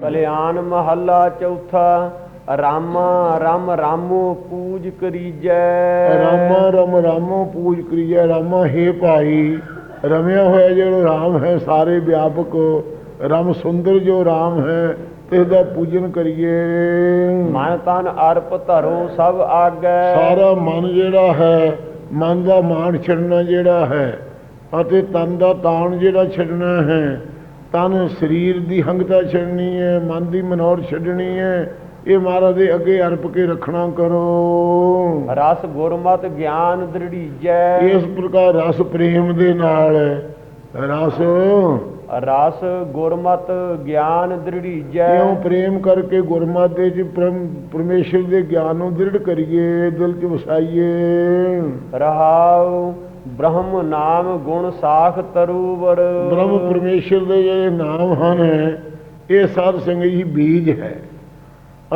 ਕਲਿਆਣ ਮਹੱਲਾ ਚੌਥਾ ਰਾਮਾ ਰਾਮ ਰਾਮੋ ਪੂਜ ਕਰੀਜੈ। ਰਾਮਾ ਰਮ ਰਾਮੋ ਪੂਜ ਕਰੀਏ ਰਾਮਾ ਹੈ ਭਾਈ ਰਮਿਆ ਹੋਇਆ ਜਿਹੜਾ ਰਾਮ ਹੈ ਸਾਰੇ ਵਿਆਪਕ ਰਮ ਸੁੰਦਰ ਜੋ ਰਾਮ ਹੈ ਤੇ ਦਾ ਪੂਜਨ ਕਰੀਏ। ਮਨ ਤਨ ਅਰਪ ਧਰੋ ਸਭ ਆਗੈ। ਸਾਰਾ ਮਨ ਜਿਹੜਾ ਹੈ ਮਨ ਦਾ ਮਾਣ ਛੱਡਣਾ ਜਿਹੜਾ ਹੈ ਅਤੇ ਤਨ ਦਾ ਤਾਣ ਜਿਹੜਾ ਛੱਡਣਾ ਹੈ ਤਨ ਸਰੀਰ ਦੀ ਹੰਗਤਾ ਛੱਡਣੀ ਹੈ ਮਨ ਦੀ ਮਨੋਰ ਛੱਡਣੀ ਹੈ ਇਹ ਮਹਾਰਾਜ ਦੇ ਅੱਗੇ ਅਰਪ ਕੇ ਰੱਖਣਾ ਕਰੋ। ਰਸ ਗੁਰਮਤ ਗਿਆਨ ਦ੍ਰਿੜੀਜੈ। ਇਸ ਪ੍ਰਕਾਰ ਰਸ ਪ੍ਰੇਮ ਦੇ ਨਾਲ ਰਸ? ਰਸ ਗੁਰਮਤ ਗਿਆਨ ਦ੍ਰਿੜੀਜੈ। ਕਿਉਂ ਪ੍ਰੇਮ ਕਰਕੇ ਗੁਰਮਤਿ ਦੇ ਚ ਪ੍ਰਮ- ਪਰਮੇਸ਼ਰ ਦੇ ਗਿਆਨ ਨੂੰ ਦ੍ਰਿੜ ਕਰੀਏ ਦਿਲ ਚ ਵਸਾਈਏ। ਰਹਾਉ ਬ੍ਰਹਮ ਨਾਮ ਗੁਣ ਸਾਖ ਤਰੂਵਰ। ਬ੍ਰਹਮ ਪਰਮੇਸ਼ਰ ਦੇ ਜਿਹੜੇ ਨਾਮ ਹਨ ਇਹ ਸਾਧ ਸੰਗਤ ਜੀ ਬੀਜ ਹੈ।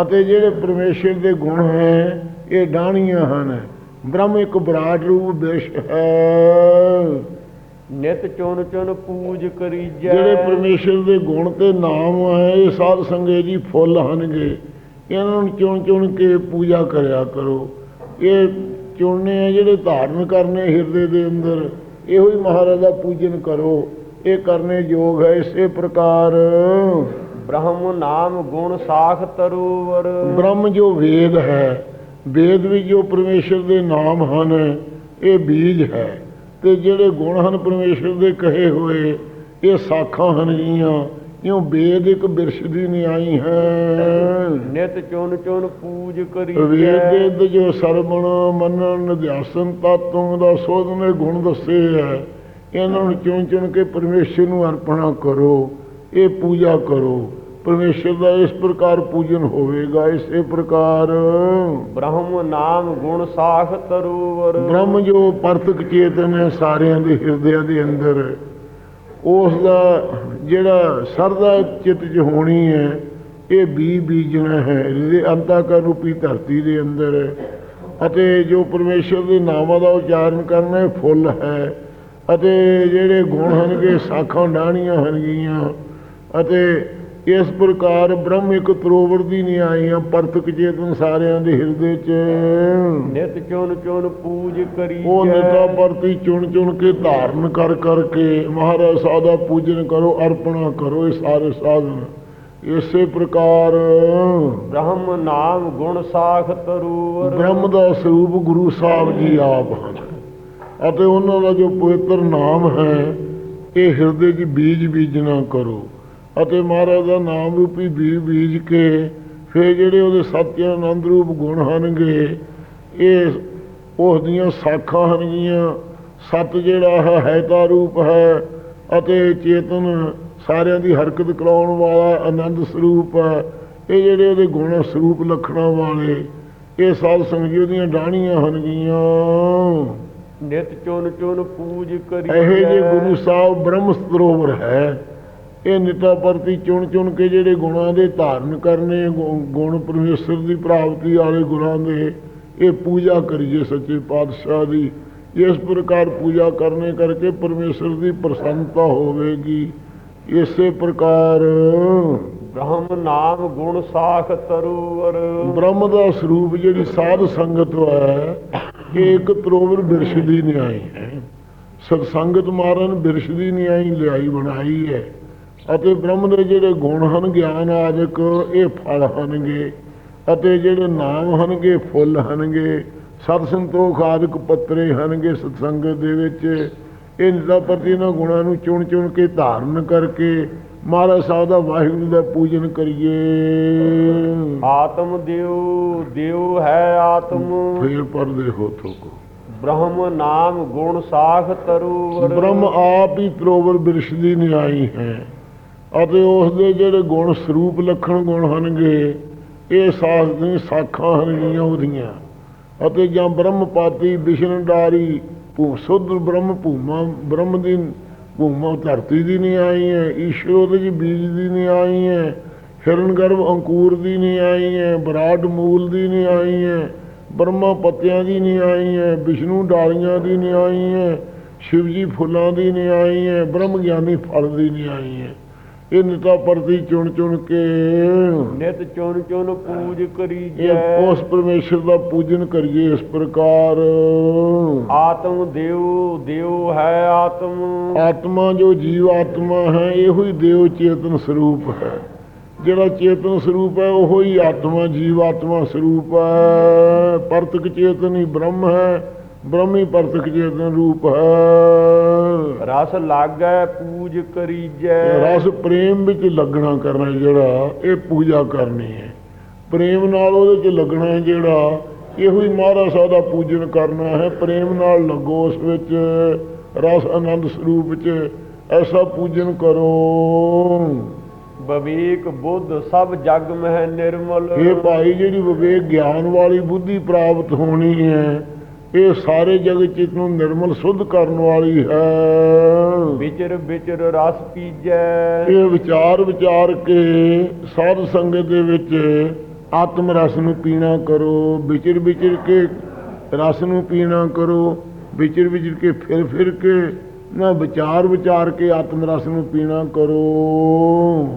ਅਤੇ ਜਿਹੜੇ ਪਰਮੇਸ਼ਰ ਦੇ ਗੁਣ ਹੈ ਇਹ ਡਾਣੀਆਂ ਹਨ। ਬ੍ਰਹਮ ਇੱਕ ਵਿਰਾਟ ਰੂਪ ਵਿਸ਼ ਹੈ। ਨਿਤ ਚੁਨ ਚੁਨ ਪੂਜ ਕਰੀਜੈ। ਜਿਹੜੇ ਪਰਮੇਸ਼ਰ ਦੇ ਗੁਣ ਤੇ ਨਾਮ ਹੈ ਇਹ ਸਾਧ ਸੰਗਤ ਜੀ ਫੁੱਲ ਹਨਗੇ। ਇਹਨਾਂ ਨੂੰ ਚੁਣ ਚੁਣ ਕੇ ਪੂਜਾ ਕਰਿਆ ਕਰੋ। ਇਹ ਚੁਣਨੇ ਆ ਜਿਹੜੇ ਧਾਰਨ ਕਰਨੇ ਹਿਰਦੇ ਦੇ ਅੰਦਰ ਇਹੋ ਹੀ ਮਹਾਰਾਜ ਦਾ ਪੂਜਨ ਕਰੋ। ਇਹ ਕਰਨੇ ਯੋਗ ਹੈ ਇਸੇ ਪ੍ਰਕਾਰ। ਬ੍ਰਹਮ ਨਾਮ ਗੁਣ ਸਾਖ ਤਰੂਵਰ ਬ੍ਰਹਮ ਜੋ ਵੇਦ ਹੈ ਵੇਦ ਵੀ ਜੋ ਪਰਮੇਸ਼ਰ ਦੇ ਨਾਮ ਹਨ ਇਹ ਬੀਜ ਹੈ। ਤੇ ਜਿਹੜੇ ਗੁਣ ਹਨ ਪਰਮੇਸ਼ਰ ਦੇ ਕਹੇ ਹੋਏ ਇਹ ਸਾਖਾਂ ਹਨ ਜੀਆਂ। ਇਉਂ ਵੇਦ ਇੱਕ ਬਿਰਸ਼ ਦੀ ਨਿਆਈ ਹੈ? ਨਿਤ ਚੁਨ ਚੁਨ ਪੂਜ ਵੇਦ ਕਰੀਜੈ ਦੇ ਜੋ ਸਰਵਣ ਮੰਨਣ ਨਿਧਿਆਸਨ ਤਾਤੋਂ ਦਾ ਸੋਧ ਨੇ ਗੁਣ ਦੱਸੇ ਹੈ। ਇਹਨਾਂ ਨੂੰ ਚੁਣ ਚੁਣ ਕੇ ਪਰਮੇਸ਼ਰ ਨੂੰ ਅਰਪਣਾ ਕਰੋ ਇਹ ਪੂਜਾ ਕਰੋ। ਪਰਮੇਸ਼ਰ ਦਾ ਇਸ ਪ੍ਰਕਾਰ ਪੂਜਨ ਹੋਵੇਗਾ ਇਸੇ ਪ੍ਰਕਾਰ। ਬ੍ਰਹਮ ਨਾਮ ਗੁਣ ਸਾਖ ਤਰੂਵਰ। ਬ੍ਰਹਮ ਜੋ ਪਰਤਕ ਚੇਤਨ ਹੈ ਸਾਰਿਆਂ ਦੇ ਹਿਰਦਿਆਂ ਦੇ ਅੰਦਰ। ਉਸ ਦਾ ਜਿਹੜਾ ਸਰਦਾ ਚਿੱਤ 'ਚ ਹੋਣੀ ਹੈ, ਇਹ ਬੀ ਬੀਜਣਾ ਹੈ ਇਹਦੇ ਅੰਤਾਕਰ ਰੂਪੀ ਧਰਤੀ ਦੇ ਅੰਦਰ ਅਤੇ ਜੋ ਪਰਮੇਸ਼ਰ ਦੇ ਨਾਮਾਂ ਦਾ ਉਚਾਰਨ ਕਰਨਾ ਇਹ ਫੁੱਲ ਹੈ। ਅਤੇ ਜਿਹੜੇ ਗੁਣ ਹਨਗੇ ਸਾਖਾਂ ਡਾਣੀਆਂ ਹਨਗੀਆਂ ਅਤੇ ਇਸ ਪ੍ਰਕਾਰ ਬ੍ਰਹਮ ਇੱਕ ਤਰੋਵਰ ਦੀ ਨਹੀਂ ਆਈਆਂ ਪਰਤਕ ਚੇਤਨ ਸਾਰਿਆਂ ਦੇ ਹਿਰਦੇ 'ਚ। ਨਿਤ ਚੁਨ ਚੁਨ ਪੂਜ ਉਹ ਨਿਤਾ ਪਰਤੀ ਚੁਣ ਚੁਣ ਕੇ ਧਾਰਨ ਕਰ ਕਰਕੇ ਮਹਾਰਾਜ ਸਾਹਿਬ ਦਾ ਪੂਜਨ ਕਰੋ ਅਰਪਣਾ ਕਰੋ ਇਹ ਸਾਰੇ ਸਾਧਨ। ਇਸੇ ਪ੍ਰਕਾਰ ਬ੍ਰਹਮ ਨਾਮ ਗੁਣ ਸਾਖ ਤਰੂਵਰ ਬ੍ਰਹਮ ਦਾ ਸਰੂਪ ਗੁਰੂ ਸਾਹਿਬ ਜੀ ਆਪ ਹਨ। ਅਤੇ ਉਹਨਾਂ ਦਾ ਜੋ ਪਵਿੱਤਰ ਨਾਮ ਹੈ ਇਹ ਹਿਰਦੇ 'ਚ ਬੀਜ ਬੀਜਣਾ ਕਰੋ। ਅਤੇ ਮਹਾਰਾਜ ਦਾ ਨਾਮ ਰੂਪੀ ਬੀਜ ਬੀਜ ਕੇ ਫਿਰ ਜਿਹੜੇ ਉਹਦੇ ਸਤਿ ਆਨੰਦ ਰੂਪ ਗੁਣ ਹਨਗੇ ਇਹ ਉਸ ਦੀਆਂ ਸਾਖਾਂ ਹਨਗੀਆਂ। ਸਤ ਜਿਹੜਾ ਹੈ ਹੈਤਾ ਰੂਪ ਹੈ ਅਤੇ ਚੇਤਨ ਸਾਰਿਆਂ ਦੀ ਹਰਕਤ ਕਰਾਉਣ ਵਾਲਾ ਆਨੰਦ ਸਰੂਪ ਹੈ। ਇਹ ਜਿਹੜੇ ਉਹਦੇ ਗੁਣ ਸਰੂਪ ਲਖਣਾ ਵਾਲੇ ਇਹ ਸਾਧ ਸੰਗਤ ਦੀਆਂ ਡਾਣੀਆਂ ਹਨਗੀਆਂ। ਨਿਤ ਚੁਨ ਚੁਨ ਪੂਜ ਇਹੇ ਜੇ ਗੁਰੂ ਸਾਹਿਬ ਬ੍ਰਹਮ ਸਰੋਵਰ ਹੈ। ਇਹ ਨਿਤਾ ਪ੍ਰਤੀ ਚੁਣ ਚੁਣ ਕੇ ਜਿਹੜੇ ਗੁਣਾਂ ਦੇ ਧਾਰਨ ਕਰਨੇ ਗੁਣ ਪਰਮੇਸ਼ਰ ਦੀ ਪ੍ਰਾਪਤੀ ਵਾਲੇ ਗੁਣਾਂ ਦੇ ਇਹ ਪੂਜਾ ਕਰੀਏ ਸੱਚੇ ਪਾਤਸ਼ਾਹ ਦੀ। ਇਸ ਪ੍ਰਕਾਰ ਪੂਜਾ ਕਰਨੇ ਕਰਕੇ ਪਰਮੇਸ਼ਰ ਦੀ ਪ੍ਰਸੰਨਤਾ ਹੋਵੇਗੀ ਇਸੇ ਪ੍ਰਕਾਰ ਬ੍ਰਹਮ ਨਾਮ ਗੁਣ ਸਾਖ ਤਰੂਵਰ। ਬ੍ਰਹਮ ਦਾ ਸਰੂਪ ਜਿਹੜੀ ਸਾਧ ਸੰਗਤ ਹੈ ਇਹ ਇੱਕ ਤਰੋਵਰ ਬਿਰਸ਼ ਦੀ ਨਿਆਈ ਹੈ। ਸਤਸੰਗਤ ਮਾਰਨ ਬਿਰਸ਼ ਦੀ ਨਿਆਈ ਲਿਆਈ ਬਣਾਈ ਹੈ। ਅਤੇ ਬ੍ਰਹਮ ਦੇ ਜਿਹੜੇ ਗੁਣ ਹਨ ਗਿਆਨ ਆਦਿਕ ਇਹ ਫਲ ਹਨਗੇ। ਅਤੇ ਜਿਹੜੇ ਨਾਮ ਹਨਗੇ ਫੁੱਲ ਹਨਗੇ। ਸਤ ਸੰਤੋਖ ਆਦਿਕ ਪੱਤਰੇ ਹਨਗੇ ਸਤਸੰਗਤ ਦੇ ਵਿੱਚ। ਇਹ ਨਿਦਾ ਪ੍ਰਤੀ ਇਹਨਾਂ ਗੁਣਾਂ ਨੂੰ ਚੁਣ ਚੁਣ ਕੇ ਧਾਰਨ ਕਰਕੇ ਮਹਾਰਾਜ ਸਾਹਿਬ ਦਾ ਵਾਹਿਗੁਰੂ ਦਾ ਪੂਜਨ ਕਰੀਏ। ਆਤਮ ਦਿਉ ਦਿਉ ਹੈ ਆਤਮ। ਫੇਰ ਪਰਦੇ ਹੋ ਥੋਕੋ ਬ੍ਰਹਮ ਨਾਮ ਗੁਣ ਸਾਖ ਤਰੂਵਰ। ਬ੍ਰਹਮ ਆਪ ਹੀ ਤਰੋਵਰ ਬਿਰਸ਼ ਦੀ ਨਿਆਈ ਹੈ। ਅਤੇ ਉਸ ਦੇ ਜਿਹੜੇ ਗੁਣ ਸਰੂਪ ਲੱਖਣ ਗੁਣ ਹਨਗੇ ਇਹ ਸਾਖ ਦੀ ਸਾਖਾਂ ਹਨਗੀਆਂ ਉਹਦੀਆਂ। ਅਤੇ ਜਾਂ ਬ੍ਰਹਮਪਾਤੀ ਵਿਸ਼ਨਡਾਰੀ ਭੂ ਸੁਧ ਬ੍ਰਹਮ ਭੂਮਾ, ਬ੍ਰਹਮ ਦੀ ਭੂਮਾ ਧਰਤੀ ਦੀ ਨਹੀਂ ਆਈ ਹੈ, ਈਸ਼ਵਰ ਉਹਦੇ ਬੀਜ ਦੀ ਨਹੀਂ ਆਈ ਹੈ ਹਿਰਨ ਗਰਭ ਅੰਕੂਰ ਦੀ ਨਹੀਂ ਆਈ ਹੈ ਵਿਰਾਟ ਮੂਲ ਦੀ ਨਹੀਂ ਆਈ ਹੈ, ਬ੍ਰਹਮਾ ਪੱਤਿਆਂ ਦੀ ਨਹੀਂ ਆਈ ਹੈ, ਵਿਸ਼ਨੂੰ ਡਾਲੀਆਂ ਦੀ ਨਹੀਂ ਆਈ ਹੈ, ਸ਼ਿਵਜੀ ਫੁੱਲਾਂ ਦੀ ਨਹੀਂ ਆਈ ਹੈ, ਬ੍ਰਹਮ ਗਿਆਨੀ ਫਲ ਦੀ ਨਹੀਂ ਆਈ ਹੈ। ਇਹ ਨਿਤਾ ਪ੍ਰਤੀ ਚੁਣ ਚੁਣ ਕੇ। ਨਿਤ ਚੁਨ ਚੁਨ ਪੂਜ ਇਹ ਕਰੀਜੈ ਉਸ ਪਰਮੇਸ਼ਰ ਦਾ ਪੂਜਨ ਕਰੀਏ ਇਸ ਪ੍ਰਕਾਰ। ਆਤਮ ਦੇਵ ਦੇਵ ਹੈ ਆਤਮ। ਆਤਮਾ ਜੋ ਜੀਵ ਆਤਮਾ ਹੈ ਇਹੋ ਹੀ ਦੇਵ ਚੇਤਨ ਸਰੂਪ ਹੈ। ਜਿਹੜਾ ਚੇਤਨ ਸਰੂਪ ਹੈ ਉਹੋ ਹੀ ਆਤਮਾ ਜੀਵ ਆਤਮਾ ਸਰੂਪ ਹੈ। ਪਰਤਕ ਚੇਤਨ ਹੀ ਬ੍ਰਹਮ ਹੈ। ਬ੍ਰਹਮ ਪਰਤਕ ਚੇਤਨ ਰੂਪ ਹੈ। ਰਸ ਲਾਗੈ ਪੂਜ ਕਰੀਜੈ। ਰਸ ਪ੍ਰੇਮ ਵਿੱਚ ਲੱਗਣਾ ਕਰਨਾ ਜਿਹੜਾ ਇਹ ਪੂਜਾ ਕਰਨੀ ਹੈ। ਪ੍ਰੇਮ ਨਾਲ ਉਹਦੇ 'ਚ ਲੱਗਣਾ ਹੈ ਜਿਹੜਾ ਇਹੋ ਹੀ ਮਹਾਰਾਜ ਸਾਹਿਬ ਦਾ ਪੂਜਨ ਕਰਨਾ ਹੈ। ਪ੍ਰੇਮ ਨਾਲ ਲੱਗੋ ਉਸ ਵਿੱਚ ਰਸ ਆਨੰਦ ਸਰੂਪ ਵਿੱਚ ਐਸਾ ਪੂਜਨ ਕਰੋ। ਬਵੇਕ ਬੁੱਧ ਸਭ ਜਗ ਮਹਿ ਨਿਰਮਲ। ਇਹ ਭਾਈ ਜਿਹੜੀ ਵਿਵੇਕ ਗਿਆਨ ਵਾਲੀ ਬੁੱਧੀ ਪ੍ਰਾਪਤ ਹੋਣੀ ਹੈ ਇਹ ਸਾਰੇ ਜਗਤ ਚਿਤ ਨੂੰ ਨਿਰਮਲ ਸੁੱਧ ਕਰਨ ਵਾਲੀ ਹੈ। ਵਿਚਰ ਵਿਚਰ ਰਸ ਪੀਜੈ। ਇਹ ਵਿਚਾਰ ਵਿਚਾਰ ਕੇ ਸਾਧ ਸੰਗਤ ਦੇ ਵਿੱਚ ਆਤਮ ਰਸ ਨੂੰ ਪੀਣਾ ਕਰੋ ਵਿਚਰ ਵਿਚਰ ਕੇ ਰਸ ਨੂੰ ਪੀਣਾ ਕਰੋ ਵਿਚਰ ਵਿਚਰ ਕੇ ਫਿਰ ਫਿਰ ਕੇ ਨਾ ਵਿਚਾਰ ਵਿਚਾਰ ਕੇ ਆਤਮ ਰਸ ਨੂੰ ਪੀਣਾ ਕਰੋ।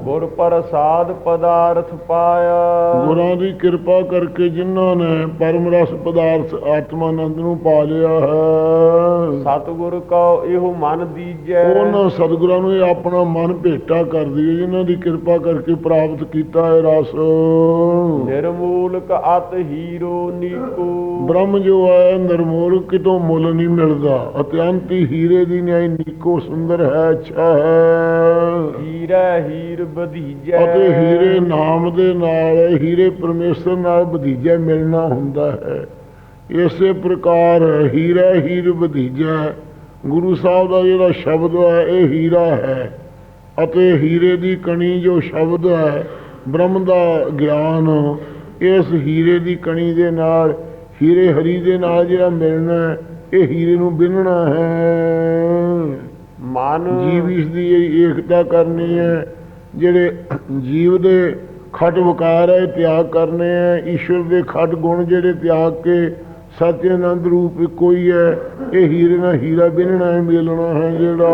ਗੁਰ ਪ੍ਰਸਾਦ ਪਦਾਰਥ ਪਾਇਆ। ਗੁਰਾਂ ਦੀ ਕਿਰਪਾ ਕਰਕੇ ਜਿਨ੍ਹਾਂ ਨੇ ਪਰਮ ਰਸ ਪਦਾਰਥ ਆਤਮਾਨੰਦ ਨੂੰ ਪਾ ਲਿਆ ਹੈ। ਸਤਿਗੁਰ ਕਉ ਇਹੋ ਮਨ ਦੀਜੈ। ਉਹਨਾਂ ਸਤਿਗੁਰਾਂ ਨੂੰ ਇਹ ਆਪਣਾ ਮਨ ਭੇਟਾ ਕਰ ਦਈਏ ਜਿਨ੍ਹਾਂ ਦੀ ਕਿਰਪਾ ਕਰਕੇ ਪ੍ਰਾਪਤ ਕੀਤਾ ਹੈ ਰਸ। ਨਿਰਮੂਲਕ ਅਤ ਹੀਰੋ ਨੀਕੋ। ਬ੍ਰਹਮ ਜੋ ਹੈ ਨਿਰਮੋਲ ਕਿਤੋਂ ਮੁੱਲ ਨਹੀਂ ਮਿਲਦਾ ਅਤਿਅੰਤੀ ਹੀਰੇ ਦੀ ਨਿਆਈ ਨੀਕੋ ਸੁੰਦਰ ਹੈ ਅੱਛਾ ਹੈ ਹੀਰਾ ਹੀਰ ਬਧੀਜੈ ਅਤੇ ਹੀਰੇ ਨਾਮ ਦੇ ਨਾਲ ਹੀਰੇ ਪਰਮੇਸ਼ਰ ਨਾਲ ਭਤੀਜਾ ਮਿਲਣਾ ਹੁੰਦਾ ਹੈ। ਇਸੇ ਪ੍ਰਕਾਰ ਹੀਰਾ ਹੀਰ ਭਤੀਜਾ ਗੁਰੂ ਸਾਹਿਬ ਦਾ ਜਿਹੜਾ ਸ਼ਬਦ ਹੈ ਇਹ ਹੀਰਾ ਹੈ। ਅਤੇ ਹੀਰੇ ਦੀ ਕਣੀ ਜੋ ਸ਼ਬਦ ਹੈ ਬ੍ਰਹਮ ਦਾ ਗਿਆਨ ਇਸ ਹੀਰੇ ਦੀ ਕਣੀ ਦੇ ਨਾਲ ਹੀਰੇ ਹਰੀ ਦੇ ਨਾਲ ਜਿਹੜਾ ਮਿਲਣਾ ਹੈ, ਇਹ ਹੀਰੇ ਨੂੰ ਬਿਨਣਾ ਹੈ। ਮਨ ਜੀਵ ਇਸ ਦੀ ਇਹ ਏਕਤਾ ਕਰਨੀ ਹੈ ਜਿਹੜੇ ਜੀਵ ਦੇ ਖਟ ਵਿਕਾਰ ਹੈ ਤਿਆਗ ਕਰਨੇ ਹੈ ਈਸ਼ਵਰ ਦੇ ਖਟ ਗੁਣ ਜਿਹੜੇ ਤਿਆਗ ਕੇ ਸਤਿ ਆਨੰਦ ਰੂਪ ਇੱਕੋ ਹੀ ਇਹ ਹੀਰੇ ਨਾਲ ਹੀਰਾ ਬਿਨਣਾ ਹੈ ਮਿਲਣਾ ਹੈ ਜਿਹੜਾ।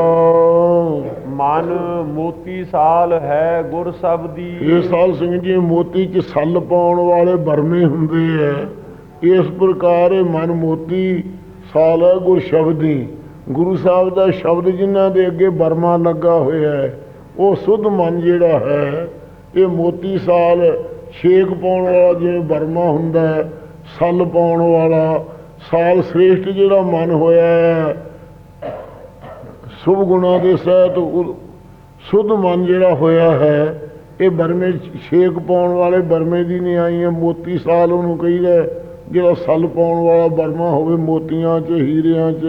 ਮਨ ਮੋਤੀ ਸਾਲ ਹੈ ਗੁਰ ਸਬਦੀ ਇਹ ਸਾਲ ਸਿੰਘ ਜੀ ਮੋਤੀ ਚ ਸੱਲ ਪਾਉਣ ਵਾਲੇ ਬਰਮੇ ਹੁੰਦੇ ਹੈ। ਇਸ ਪ੍ਰਕਾਰ ਮਨ ਮੋਤੀ ਸਾਲ ਹੈ ਗੁਰ ਸ਼ਬਦੀ ਗੁਰੂ ਸਾਹਿਬ ਦਾ ਸ਼ਬਦ ਜਿਨ੍ਹਾਂ ਦੇ ਅੱਗੇ ਬਰਮਾ ਲੱਗਾ ਹੋਇਆ ਹੈ, ਉਹ ਸੁਧ ਮਨ ਜਿਹੜਾ ਹੈ, ਇਹ ਮੋਤੀ ਸਾਲ ਛੇਕ ਪਾਉਣ ਵਾਲਾ ਜਿਵੇਂ ਬਰਮਾ ਹੁੰਦਾ ਹੈ, ਸੱਲ ਪਾਉਣ ਵਾਲਾ, ਸਾਲ ਸ੍ਰੇਸ਼ਟ ਜਿਹੜਾ ਮਨ ਹੋਇਆ ਹੈ, ਸੁਭ ਗੁਣਾ ਦੇ ਸਹਿਤ ਉਹ ਸੁਧ ਮਨ ਜਿਹੜਾ ਹੋਇਆ ਹੈ, ਇਹ ਬਰਮੇ ਛੇਕ ਪਾਉਣ ਵਾਲੇ ਬਰਮੇ ਦੀ ਨਹੀਂ ਆਈ ਹੈ, ਮੋਤੀ ਸਾਲ ਉਹਨੂੰ ਕਹੀਦਾ ਜਿਹੜਾ ਸੱਲ ਪਾਉਣ ਵਾਲਾ ਬਰਮਾ ਹੋਵੇ ਮੋਤੀਆਂ 'ਚ ਹੀਰਿਆਂ 'ਚ।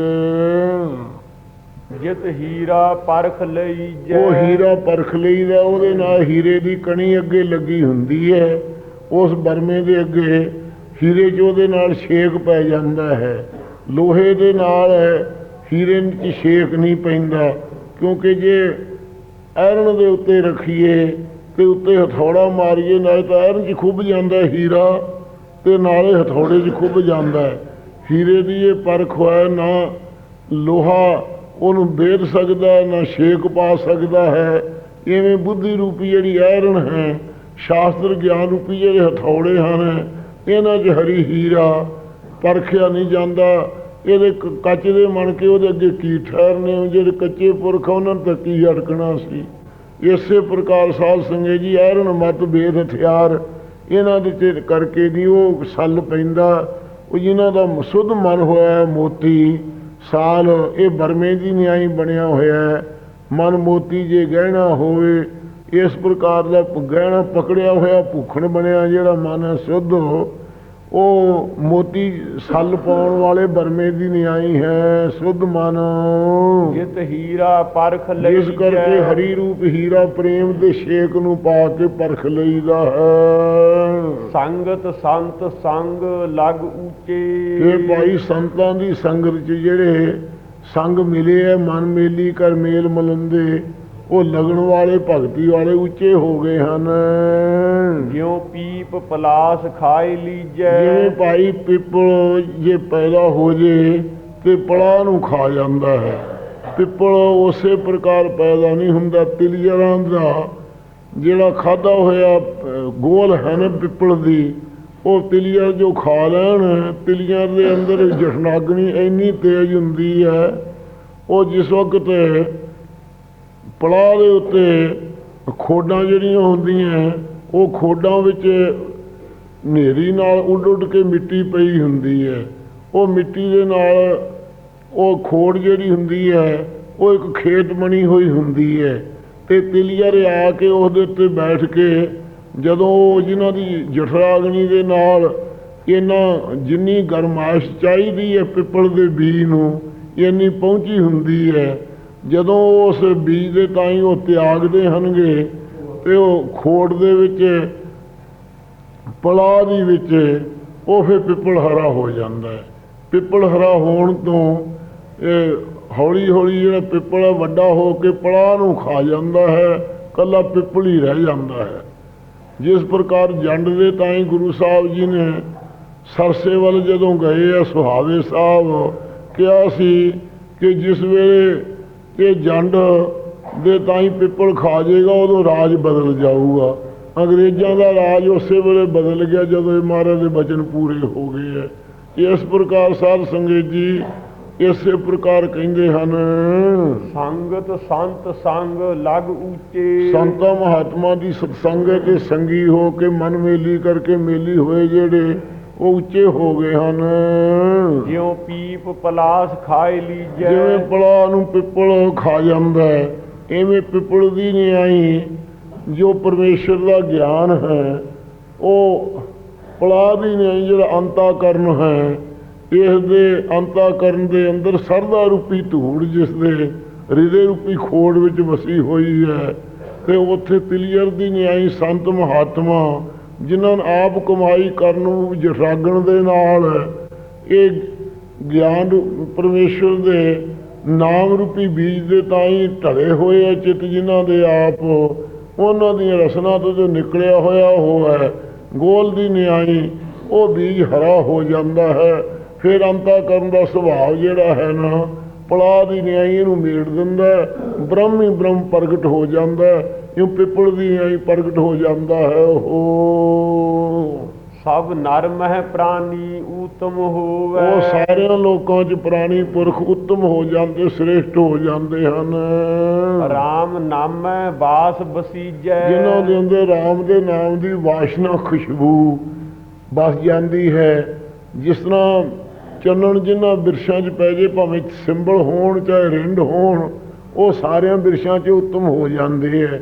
ਜਿਤ ਹੀਰਾ ਪਰਖ ਲਈਜੈ ਉਹ ਹੀਰਾ ਪਰਖ ਲਈਦਾ ਉਹਦੇ ਨਾਲ ਹੀਰੇ ਦੀ ਕਣੀ ਅੱਗੇ ਲੱਗੀ ਹੁੰਦੀ ਹੈ। ਉਸ ਬਰਮੇ ਦੇ ਅੱਗੇ ਹੀਰੇ 'ਚ ਉਹਦੇ ਨਾਲ ਛੇਕ ਪੈ ਜਾਂਦਾ ਹੈ। ਲੋਹੇ ਦੇ ਨਾਲ ਹੀਰੇ 'ਚ ਛੇਕ ਨਹੀਂ ਪੈਂਦਾ ਕਿਉਂਕਿ ਜੇ ਐਰਨ ਦੇ ਉੱਤੇ ਰੱਖੀਏ ਤੇ ਉੱਤੇ ਹਥੌੜਾ ਮਾਰੀਏ ਨਾਲ ਤਾਂ ਐਰਨ 'ਚ ਖੁੱਭ ਜਾਂਦਾ ਹੀਰਾ। ਤੇ ਨਾਲੇ ਹਥੌੜੇ 'ਚ ਖੁੱਭ ਜਾਂਦਾ ਹੈ। ਹੀਰੇ ਦੀ ਇਹ ਪਰਖ ਹੋਇਆ ਨਾ ਲੋਹਾ ਉਹਨੂੰ ਵੇਦ ਸਕਦਾ ਨਾ ਛੇਕ ਪਾ ਸਕਦਾ ਹੈ। ਇਵੇਂ ਬੁੱਧੀ ਰੂਪੀ ਜਿਹੜੀ ਐਰਨ ਹੈ ਸ਼ਾਸਤਰ ਗਿਆਨ ਰੂਪੀ ਜਿਹੜੇ ਹਥੌੜੇ ਹਨ ਇਹਨਾਂ 'ਚ ਹਰੀ ਹੀਰਾ ਪਰਖਿਆ ਨਹੀਂ ਜਾਂਦਾ। ਇਹਦੇ ਕ- ਕੱਚ ਦੇ ਮਣ ਕੇ ਉਹਦੇ ਅੱਗੇ ਕੀ ਠਹਿਰਨੇ ਜਿਹੜੇ ਕੱਚੇ ਪੁਰਖ ਆ, ਉਹਨਾਂ ਨੂੰ ਤਾਂ ਕੀ ਅਟਕਣਾ ਸੀ। ਇਸੇ ਪ੍ਰਕਾਰ ਸਾਧ ਸੰਗੇ ਜੀ ਐਰਨ ਮਤ ਵੇਦ ਹਥਿਆਰ ਇਹਨਾਂ ਦੇ ਤੇ ਕਰਕੇ ਨਹੀਂ ਉਹ ਸੱਲ ਪੈਂਦਾ। ਉਹ ਜਿਨ੍ਹਾਂ ਦਾ ਸੁਧ ਮਨ ਹੋਇਆ ਮੋਤੀ, ਸਾਲ, ਇਹ ਬਰਮੇ ਦੀ ਨਿਆਈ ਬਣਿਆ ਹੋਇਆ ਮਨ ਮੋਤੀ ਜੇ ਗਹਿਣਾ ਹੋਵੇ, ਇਸ ਪ੍ਰਕਾਰ ਦਾ ਗਹਿਣਾ ਪਕੜਿਆ ਹੋਇਆ ਭੁੱਖਣ ਬਣਿਆ ਜਿਹੜਾ ਮਨ ਹੈ ਸੁੱਧ। ਉਹ ਮੋਤੀ ਸੱਲ ਪਾਉਣ ਵਾਲੇ ਬਰਮੇ ਦੀ ਨਿਆਈ ਹੈ ਸੁੱਧ ਮਨ। ਜਿਤ ਹੀਰਾ ਪਰਖ ਲਈਜੈ ਜਿਸ ਕਰਕੇ ਹਰੀ ਰੂਪ ਹੀਰਾ ਪ੍ਰੇਮ ਦੇ ਛੇਕ ਨੂੰ ਪਾ ਕੇ ਪਰਖ ਲਈਦਾ ਹੈ। ਸੰਗਤ ਸੰਤ ਸੰਗ ਲਗ ਉੱਚੇ। ਇਹ ਭਾਈ ਸੰਤਾਂ ਦੀ ਸੰਗਤ ਚ ਜਿਹੜੇ ਸੰਗ ਮਿਲੇ ਐ ਮਨ ਮੇਲੀ ਕਰ ਮੇਲ ਮਲੰਦੇ। ਉਹ ਲਗਣ ਵਾਲੇ ਭਗਤੀ ਵਾਲੇ ਉੱਚੇ ਹੋ ਗਏ ਹਨ। ਜਿਉ ਪੀਪ ਪਲਾਸ ਖਾਈ ਲੀਜੈ। ਜਿਵੇਂ ਭਾਈ ਪਿੱਪਲ ਜੇ ਪੈਦਾ ਹੋ ਜੇ ਤੇ ਪਲਾ ਨੂੰ ਖਾ ਜਾਂਦਾ ਹੈ। ਪਿੱਪਲ ਉਸੇ ਪ੍ਰਕਾਰ ਪੈਦਾ ਨਹੀਂ ਹੁੰਦਾ ਤਿਲੀਅਰਾਂ ਦਾ ਜਿਹੜਾ ਖਾਦਾ ਹੋਇਆ ਗੋਲ ਹੈ ਨਾ ਪਿੱਪਲ ਦੀ ਉਹ ਤਿਲੀਆਂ ਜੋ ਖਾ ਲੈਣ ਤਿਲੀਆਂ ਦੇ ਅੰਦਰ ਜਠਨਾਗਨੀ ਇੰਨੀ ਤੇਜ਼ ਹੁੰਦੀ ਹੈ। ਉਹ ਜਿਸ ਵਕਤ ਪਲਾਹ ਦੇ ਉੱਤੇ ਖੋਡਾਂ ਜਿਹੜੀਆਂ ਹੁੰਦੀਆਂ, ਉਹ ਖੋਡਾਂ ਵਿੱਚ ਹਨੇਰੀ ਨਾਲ ਉੱਡ ਉੱਡ ਕੇ ਮਿੱਟੀ ਪਈ ਹੁੰਦੀ ਹੈ। ਉਹ ਮਿੱਟੀ ਦੇ ਨਾਲ ਉਹ ਖੋੜ ਜਿਹੜੀ ਹੁੰਦੀ ਹੈ, ਉਹ ਇੱਕ ਖੇਤ ਬਣੀ ਹੋਈ ਹੁੰਦੀ ਹੈ। ਤੇ ਤਿਲੀਅਰ ਆ ਕੇ ਉਹਦੇ ਉੱਤੇ ਬੈਠ ਕੇ ਜਦੋਂ ਉਹ ਜਿਨ੍ਹਾਂ ਦੀ ਜਠਰਾਗਨੀ ਦੇ ਨਾਲ ਇਹਨਾਂ ਜਿੰਨੀ ਗਰਮਾਇਸ਼ ਚਾਹੀਦੀ ਹੈ ਪਿੱਪਲ ਦੇ ਬੀ ਨੂੰ, ਇੰਨੀ ਪਹੁੰਚੀ ਹੁੰਦੀ ਹੈ ਜਦੋਂ ਉਸ ਬੀਜ ਦੇ ਤਾਈਂ ਉਹ ਤਿਆਗਦੇ ਹਨਗੇ ਤੇ ਉਹ ਖੋੜ ਦੇ ਵਿੱਚ ਪਲਾ ਦੀ ਵਿੱਚ, ਉਹ ਫਿਰ ਪਿੱਪਲ ਹਰਾ ਹੋ ਜਾਂਦਾ ਹੈ। ਪਿੱਪਲ ਹਰਾ ਹੋਣ ਤੋਂ ਇਹ ਹੌਲੀ ਹੌਲੀ ਜਿਹੜਾ ਪਿੱਪਲ ਹੈ ਵੱਡਾ ਹੋ ਕੇ ਪਲਾ ਨੂੰ ਖਾ ਜਾਂਦਾ ਹੈ, ਕੱਲਾ ਪਿੱਪਲ ਹੀ ਰਹਿ ਜਾਂਦਾ ਹੈ। ਜਿਸ ਪ੍ਰਕਾਰ ਜੰਡ ਦੇ ਤਾਈਂ ਗੁਰੂ ਸਾਹਿਬ ਜੀ ਨੇ ਸਰਸੇ ਵੱਲ ਜਦੋਂ ਗਏ ਆ ਸੁਹਾਵੇ ਸਾਹਿਬ, ਕਿਹਾ ਸੀ ਕਿ ਜਿਸ ਵੇਲੇ ਇਹ ਜੰਡ ਦੇ ਤਾਈਂ ਪਿੱਪਲ ਖਾ ਜਾਏਗਾ ਉਦੋਂ ਰਾਜ ਬਦਲ ਜਾਊਗਾ। ਅੰਗਰੇਜ਼ਾਂ ਦਾ ਰਾਜ ਉਸੇ ਵੇਲੇ ਬਦਲ ਗਿਆ ਜਦੋਂ ਇਹ ਮਹਾਰਾਜ ਦੇ ਬਚਨ ਪੂਰੇ ਹੋ ਗਏ ਹੈ ਇਸ ਪ੍ਰਕਾਰ ਸਾਧ ਸੰਗਤ ਜੀ ਇਸੇ ਪ੍ਰਕਾਰ ਕਹਿੰਦੇ ਹਨ ਸੰਗਤ ਸੰਤ ਸੰਗ ਲਗ ਉੱਚੇ ਸੰਤਾਂ ਮਹਾਤਮਾ ਦੀ ਸਤਸੰਗ ਦੇ ਸੰਗੀ ਹੋ ਕੇ ਮਨ ਮੇਲੀ ਕਰਕੇ ਮੇਲੀ ਹੋਏ ਜਿਹੜੇ ਉਹ ਉੱਚੇ ਹੋ ਗਏ ਹਨ। ਜਿਉ ਪੀਪ ਪਲਾਸ ਖਾਏ ਲੀਜੈ। ਜਿਵੇਂ ਪਲਾ ਨੂੰ ਪਿੱਪਲ ਖਾ ਜਾਂਦਾ ਹੈ ਐਵੇਂ ਪਿੱਪਲ ਦੀ ਨਿਆਈ ਜੋ ਪਰਮੇਸ਼ਰ ਦਾ ਗਿਆਨ ਹੈ ਉਹ ਪਲਾ ਦੀ ਨਿਆਈ ਜਿਹੜਾ ਅੰਤਾਕਰਨ ਹੈ ਇਸ ਦੇ ਅੰਤਾਕਰਨ ਦੇ ਅੰਦਰ ਸਰਦਾ ਰੂਪੀ ਧੂੜ ਜਿਸ ਦੇ ਹਿਰਦੇ ਰੂਪੀ ਖੋੜ ਵਿੱਚ ਵਸੀ ਹੋਈ ਹੈ ਤੇ ਉੱਥੇ ਤਿਲੀਅਰ ਦੀ ਨਿਆਈ ਸੰਤ ਮਹਾਤਮਾ ਜਿਨ੍ਹਾਂ ਆਪ ਕਮਾਈ ਕਰਨ ਨੂੰ ਜਠਾਗਣ ਦੇ ਨਾਲ ਇਹ ਗਿਆਨ ਰੂ- ਪਰਮੇਸ਼ਰ ਦੇ ਨਾਮ ਰੂਪੀ ਬੀਜ ਦੇ ਤਾਈਂ ਢਲੇ ਹੋਏ ਆ ਚਿੱਤ ਜਿਨ੍ਹਾਂ ਦੇ ਆਪ, ਉਹਨਾਂ ਦੀਆਂ ਰਸਨਾ ਤੋਂ ਜੋ ਨਿਕਲਿਆ ਹੋਇਆ ਉਹ ਹੈ ਗੋਲ ਦੀ ਨਿਆਈ, ਉਹ ਬੀਜ ਹਰਾ ਹੋ ਜਾਂਦਾ ਹੈ ਫਿਰ ਅੰਤਾ ਕਰਨ ਦਾ ਸੁਭਾਅ ਜਿਹੜਾ ਹੈ ਨਾ ਪਲਾ ਦੀ ਨਿਆਈ ਇਹਨੂੰ ਮੇੜ ਦਿੰਦਾ ਹੈ। ਬ੍ਰਹਮ ਹੀ ਬ੍ਰਹਮ ਪ੍ਰਗਟ ਹੋ ਜਾਂਦਾ ਹੈ। ਇਉਂ ਪਿੱਪਲ ਦੀ ਨਿਆਈ ਪ੍ਰਗਟ ਹੋ ਜਾਂਦਾ ਹੈ ਉਹ ਸਭ ਨਰ ਮਹਿ ਪ੍ਰਾਨੀ ਊਤਮ ਹੋਵੇ। ਉਹ ਸਾਰਿਆਂ ਲੋਕਾਂ 'ਚ ਪ੍ਰਾਣੀ ਪੁਰਖ ਉੱਤਮ ਹੋ ਜਾਂਦੇ ਸ੍ਰੇਸ਼ਟ ਹੋ ਜਾਂਦੇ ਹਨ। ਰਾਮ ਨਾਮੈ ਬਾਸ ਬਸੀਜੈ। ਜਿਨ੍ਹਾਂ ਦੇ ਅੰਦਰ ਰਾਮ ਦੇ ਨਾਮ ਦੀ ਵਾਸ਼ਨਾ ਖੁਸ਼ਬੂ ਬਸ ਜਾਂਦੀ ਹੈ ਜਿਸ ਤਰ੍ਹਾਂ ਚੰਨਣ ਜਿਨ੍ਹਾਂ ਬਿਰਸ਼ਾਂ 'ਚ ਪੈ ਜੇ ਭਾਵੇਂ ਸਿੰਬਲ ਹੋਣ ਚਾਹੇ ਰਿੰਡ ਹੋਣ ਉਹ ਸਾਰਿਆਂ ਬਿਰਸ਼ਾਂ 'ਚ ਉੱਤਮ ਹੋ ਜਾਂਦੇ ਹੈ।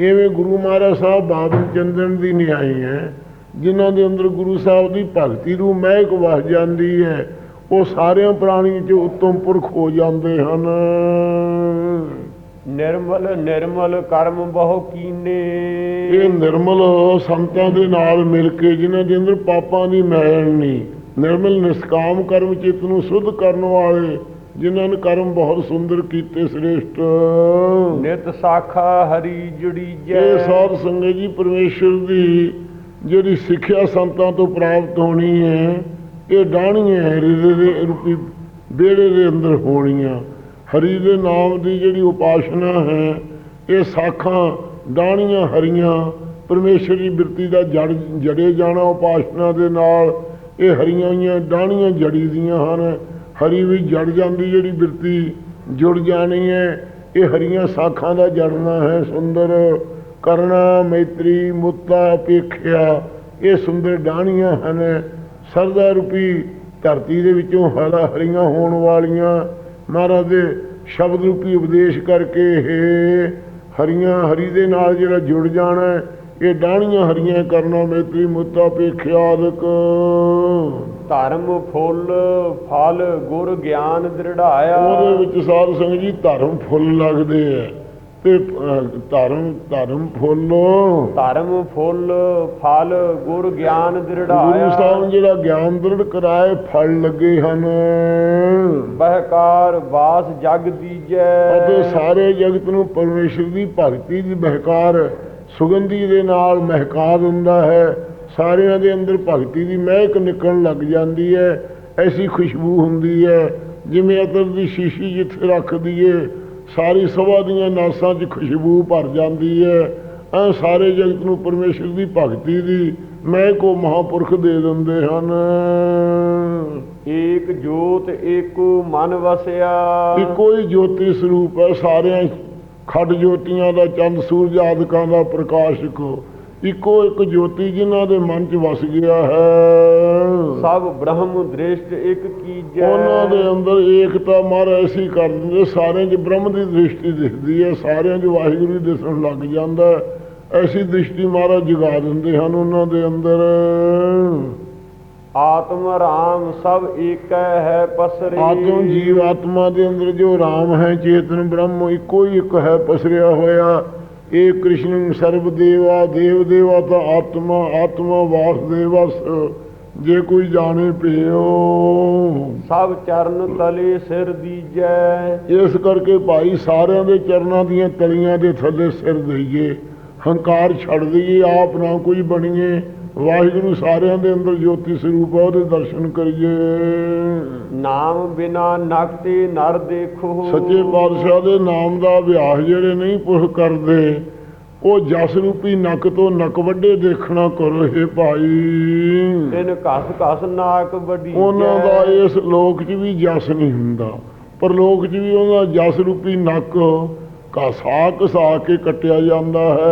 ਐਵੇਂ ਗੁਰੂ ਮਹਾਰਾਜ ਸਾਹਿਬ ਬਾਬਲ ਚੰਦਨ ਦੀ ਨਿਆਈ ਹੈ ਜਿਨ੍ਹਾਂ ਦੇ ਅੰਦਰ ਗੁਰੂ ਸਾਹਿਬ ਦੀ ਭਗਤੀ ਨੂੰ ਮਹਿਕ ਵਸ ਜਾਂਦੀ ਹੈ ਉਹ ਸਾਰਿਆਂ ਪ੍ਰਾਣੀਆਂ 'ਚ ਉੱਤਮ ਪੁਰਖ ਹੋ ਜਾਂਦੇ ਹਨ। ਨਿਰਮਲ ਨਿਰਮਲ ਕਰਮ ਬਹੁ ਕੀਨੇ। ਇਹ ਨਿਰਮਲ ਸੰਤਾਂ ਦੇ ਨਾਲ ਮਿਲ ਕੇ ਜਿਨ੍ਹਾਂ ਦੇ ਅੰਦਰ ਪਾਪਾਂ ਦੀ ਮੈਲ ਨਹੀਂ ਨਿਰਮਲ ਨਿਸਕਾਮ ਕਰਮ ਚਿੱਤ ਨੂੰ ਸੁਧ ਕਰਨ ਵਾਲੇ ਜਿਨ੍ਹਾਂ ਨੇ ਕਰਮ ਬਹੁਤ ਸੁੰਦਰ ਕੀਤੇ ਸ੍ਰੇਸ਼ਟ। ਨਿਤ ਸਾਖਾ ਹਰੀ ਜੁੜੀਜੈ ਇਹ ਸਾਧ ਸੰਗਤ ਜੀ ਪਰਮੇਸ਼ਰ ਦੀ ਜਿਹੜੀ ਸਿੱਖਿਆ ਸੰਤਾਂ ਤੋਂ ਪ੍ਰਾਪਤ ਹੋਣੀ ਹੈ ਇਹ ਡਾਣੀਆਂ ਹਿਰਦੇ ਦੇ ਰੂਪੀ ਬੇੜੇ ਦੇ ਅੰਦਰ ਹੋਣੀਆਂ। ਹਰੀ ਦੇ ਨਾਮ ਦੀ ਜਿਹੜੀ ਉਪਾਸ਼ਨਾ ਹੈ ਇਹ ਸਾਖਾਂ ਡਾਣੀਆਂ ਹਰੀਆਂ। ਪਰਮੇਸ਼ਰ ਦੀ ਬਿਰਤੀ ਦਾ ਜੜ ਜੜੇ ਜਾਣਾ ਉਪਾਸ਼ਨਾ ਦੇ ਨਾਲ ਇਹ ਹਰੀਆਂ ਹੋਈਆਂ ਡਾਣੀਆਂ ਜੜੀ ਦੀਆਂ ਹਨ। ਹਰੀ ਵੀ ਜੜ ਜਾਂਦੀ ਜਿਹੜੀ ਬਿਰਤੀ ਜੁੜ ਜਾਣੀ ਹੈ। ਇਹ ਹਰੀਆਂ ਸਾਖਾਂ ਦਾ ਜੜਨਾ ਹੈ ਸੁੰਦਰ। ਕਰਨਾ ਮੈਤਰੀ, ਮੁੱਤਾ ਅਪੇਖਿਆ ਇਹ ਸੁੰਦਰ ਡਾਣੀਆਂ ਹਨ। ਸਰਦਾ ਰੂਪੀ ਧਰਤੀ ਦੇ ਵਿੱਚੋਂ ਹਰਾ ਹਰੀਆਂ ਹੋਣ ਵਾਲੀਆਂ। ਮਹਾਰਾਜ ਦੇ ਸ਼ਬਦ ਰੂਪੀ ਉਪਦੇਸ਼ ਕਰਕੇ ਇਹ ਹਰੀਆਂ, ਹਰੀ ਦੇ ਨਾਲ ਜਿਹੜਾ ਜੁੜ ਜਾਣਾ ਇਹ ਡਾਣੀਆਂ ਹਰੀਆਂ ਕਰਨਾ, ਮੈਤਰੀ, ਮੁੱਤਾ ਅਪੇਖਿਆ ਆਦਿਕ। ਧਰਮ ਫੁੱਲ ਫਲ ਗੁਰ ਗਿਆਨ ਦ੍ਰਿੜਾਇਆ। ਉਹਦੇ ਵਿੱਚ ਸਾਧ ਸੰਗਤ ਜੀ ਧਰਮ ਫੁੱਲ ਲੱਗਦੇ ਆ ਤੇ ਧਰਮ ਧਰਮ ਫੁੱਲ। ਧਰਮ ਫੁੱਲ ਫਲ ਗੁਰ ਗਿਆਨ ਗੁਰੂ ਦ੍ਰਿੜਾਇਆ ਸਾਹਿਬ ਨੇ ਜਿਹੜਾ ਗਿਆਨ ਦ੍ਰਿੜ ਕਰਾਏ ਫਲ ਲੱਗੇ ਹਨ। ਬਹਿਕਾਰ ਬਾਸ ਜਗ ਦੀਜੈ। ਅਤੇ ਸਾਰੇ ਜਗਤ ਨੂੰ ਪਰਮੇਸ਼ਰ ਦੀ ਭਗਤੀ ਦੀ ਮਹਿਕਾਰ ਸੁਗੰਧੀ ਦੇ ਨਾਲ ਮਹਿਕਾ ਦਿੰਦਾ ਹੈ। ਸਾਰਿਆਂ ਦੇ ਅੰਦਰ ਭਗਤੀ ਦੀ ਮਹਿਕ ਨਿਕਲਣ ਲੱਗ ਜਾਂਦੀ ਹੈ ਐਸੀ ਖੁਸ਼ਬੂ ਹੁੰਦੀ ਹੈ ਜਿਵੇਂ ਅਤਰ ਦੀ ਸ਼ੀਸ਼ੀ ਜਿੱਥੇ ਰੱਖ ਦਈਏ ਸਾਰੀ ਸਭਾ ਦੀਆਂ ਨਾਸਾਂ 'ਚ ਖੁਸ਼ਬੂ ਭਰ ਜਾਂਦੀ ਹੈ। ਐ ਸਾਰੇ ਜਗਤ ਨੂੰ ਪਰਮੇਸ਼ਰ ਦੀ ਭਗਤੀ ਦੀ ਮੈਂ ਕੋ ਮਹਾਪੁਰਖ ਦੇ ਦਿੰਦੇ ਹਨ। ਏਕ ਜੋਤ ਏਕੋ ਮਨ ਵਸਿਆ। ਇੱਕੋ ਹੀ ਜੋਤੀ ਸਰੂਪ ਹੈ ਸਾਰਿਆਂ ਖੱਡ ਜੋਤੀਆਂ ਦਾ ਚੰਦ ਸੂਰਜ ਆਦਿਕਾਂ ਦਾ ਪ੍ਰਕਾਸ਼ਕ। ਇੱਕੋ ਇੱਕ ਜੋਤੀ ਜਿਨ੍ਹਾਂ ਦੇ ਮਨ 'ਚ ਵਸ ਗਿਆ ਹੈ। ਸਭ ਬ੍ਰਹਮ ਦ੍ਰਿਸ਼ਟ ਇੱਕ ਕੀਜੈ ਉਹਨਾਂ ਦੇ ਅੰਦਰ ਏਕਤਾ ਮਹਾਰਾਜ ਐਸੀ ਕਰ ਦਿੰਦੇ ਸਾਰਿਆਂ 'ਚ ਬ੍ਰਹਮ ਦੀ ਦ੍ਰਿਸ਼ਟੀ ਦਿਖਦੀ ਹੈ। ਸਾਰਿਆਂ 'ਚ ਵਾਹਿਗੁਰੂ ਦਿਸਣ ਲੱਗ ਜਾਂਦਾ। ਐਸੀ ਦ੍ਰਿਸ਼ਟੀ ਮਹਾਰਾਜ ਜਗਾ ਦਿੰਦੇ ਹਨ ਉਹਨਾਂ ਦੇ ਅੰਦਰ। ਆਤਮ ਰਾਮ ਸਭ ਏਕੈ ਹੈ ਪਸਰੇ। ਆਤਮ ਜੀਵ ਆਤਮਾ ਦੇ ਅੰਦਰ ਜੋ ਰਾਮ ਹੈ ਚੇਤਨ ਬ੍ਰਹਮ ਇੱਕੋ ਹੀ ਇੱਕ ਹੈ ਪਸਰਿਆ ਹੋਇਆ। ਇਹ ਕ੍ਰਿਸ਼ਨ ਸਰਬ ਦੇਵਾ ਦੇਵ ਦੇਵਾ ਤਾਂ ਆਤਮਾ ਆਤਮਾ ਵਾਸੁਦੇਵਸ ਜੇ ਕੋਈ ਜਾਣੇ ਪਿਓ ਸਭ ਚਰਨ ਤਲੇ ਸਿਰ ਦੀਜੈ। ਇਸ ਕਰਕੇ ਭਾਈ ਸਾਰਿਆਂ ਦੇ ਚਰਨਾਂ ਦੀਆਂ ਤਲੀਆਂ ਦੇ ਥੱਲੇ ਸਿਰ ਦਈਏ। ਹੰਕਾਰ ਛੱਡ ਦਈਏ ਆਪ ਨਾ ਕੋਈ ਬਣੀਏ। ਵਾਹਿਗੁਰੂ ਸਾਰਿਆਂ ਦੇ ਅੰਦਰ ਜੋਤੀ ਸਰੂਪ ਹੈ ਉਹਦੇ ਦਰਸ਼ਨ ਕਰੀਏ। ਨਾਮ ਬਿਨਾ ਨਕਤੇ ਨਰ ਦੇਖੋ। ਸੱਚੇ ਪਾਤਸ਼ਾਹ ਦੇ ਨਾਮ ਦਾ ਅਭਿਆਸ ਜਿਹੜੇ ਨਹੀਂ ਪੁਰਖ ਕਰਦੇ ਉਹ ਜਸ ਰੂਪੀ ਨੱਕ ਤੋਂ ਨੱਕ ਵੱਡੇ ਦੇਖਣਾ ਕਰੋ ਇਹ ਭਾਈ। ਤਿਨ ਘਸ ਘਸ ਨਾਕ ਵੱਡੀ ਉਹਨਾਂ ਦਾ ਇਸ ਲੋਕ 'ਚ ਵੀ ਜਸ ਨਹੀਂ ਹੁੰਦਾ। ਪਰ ਲੋਕ 'ਚ ਵੀ ਉਹਨਾਂ ਦਾ ਜਸ ਰੂਪੀ ਨੱਕ ਕਸਾ ਕਸਾ ਕੇ ਕੱਟਿਆ ਜਾਂਦਾ ਹੈ।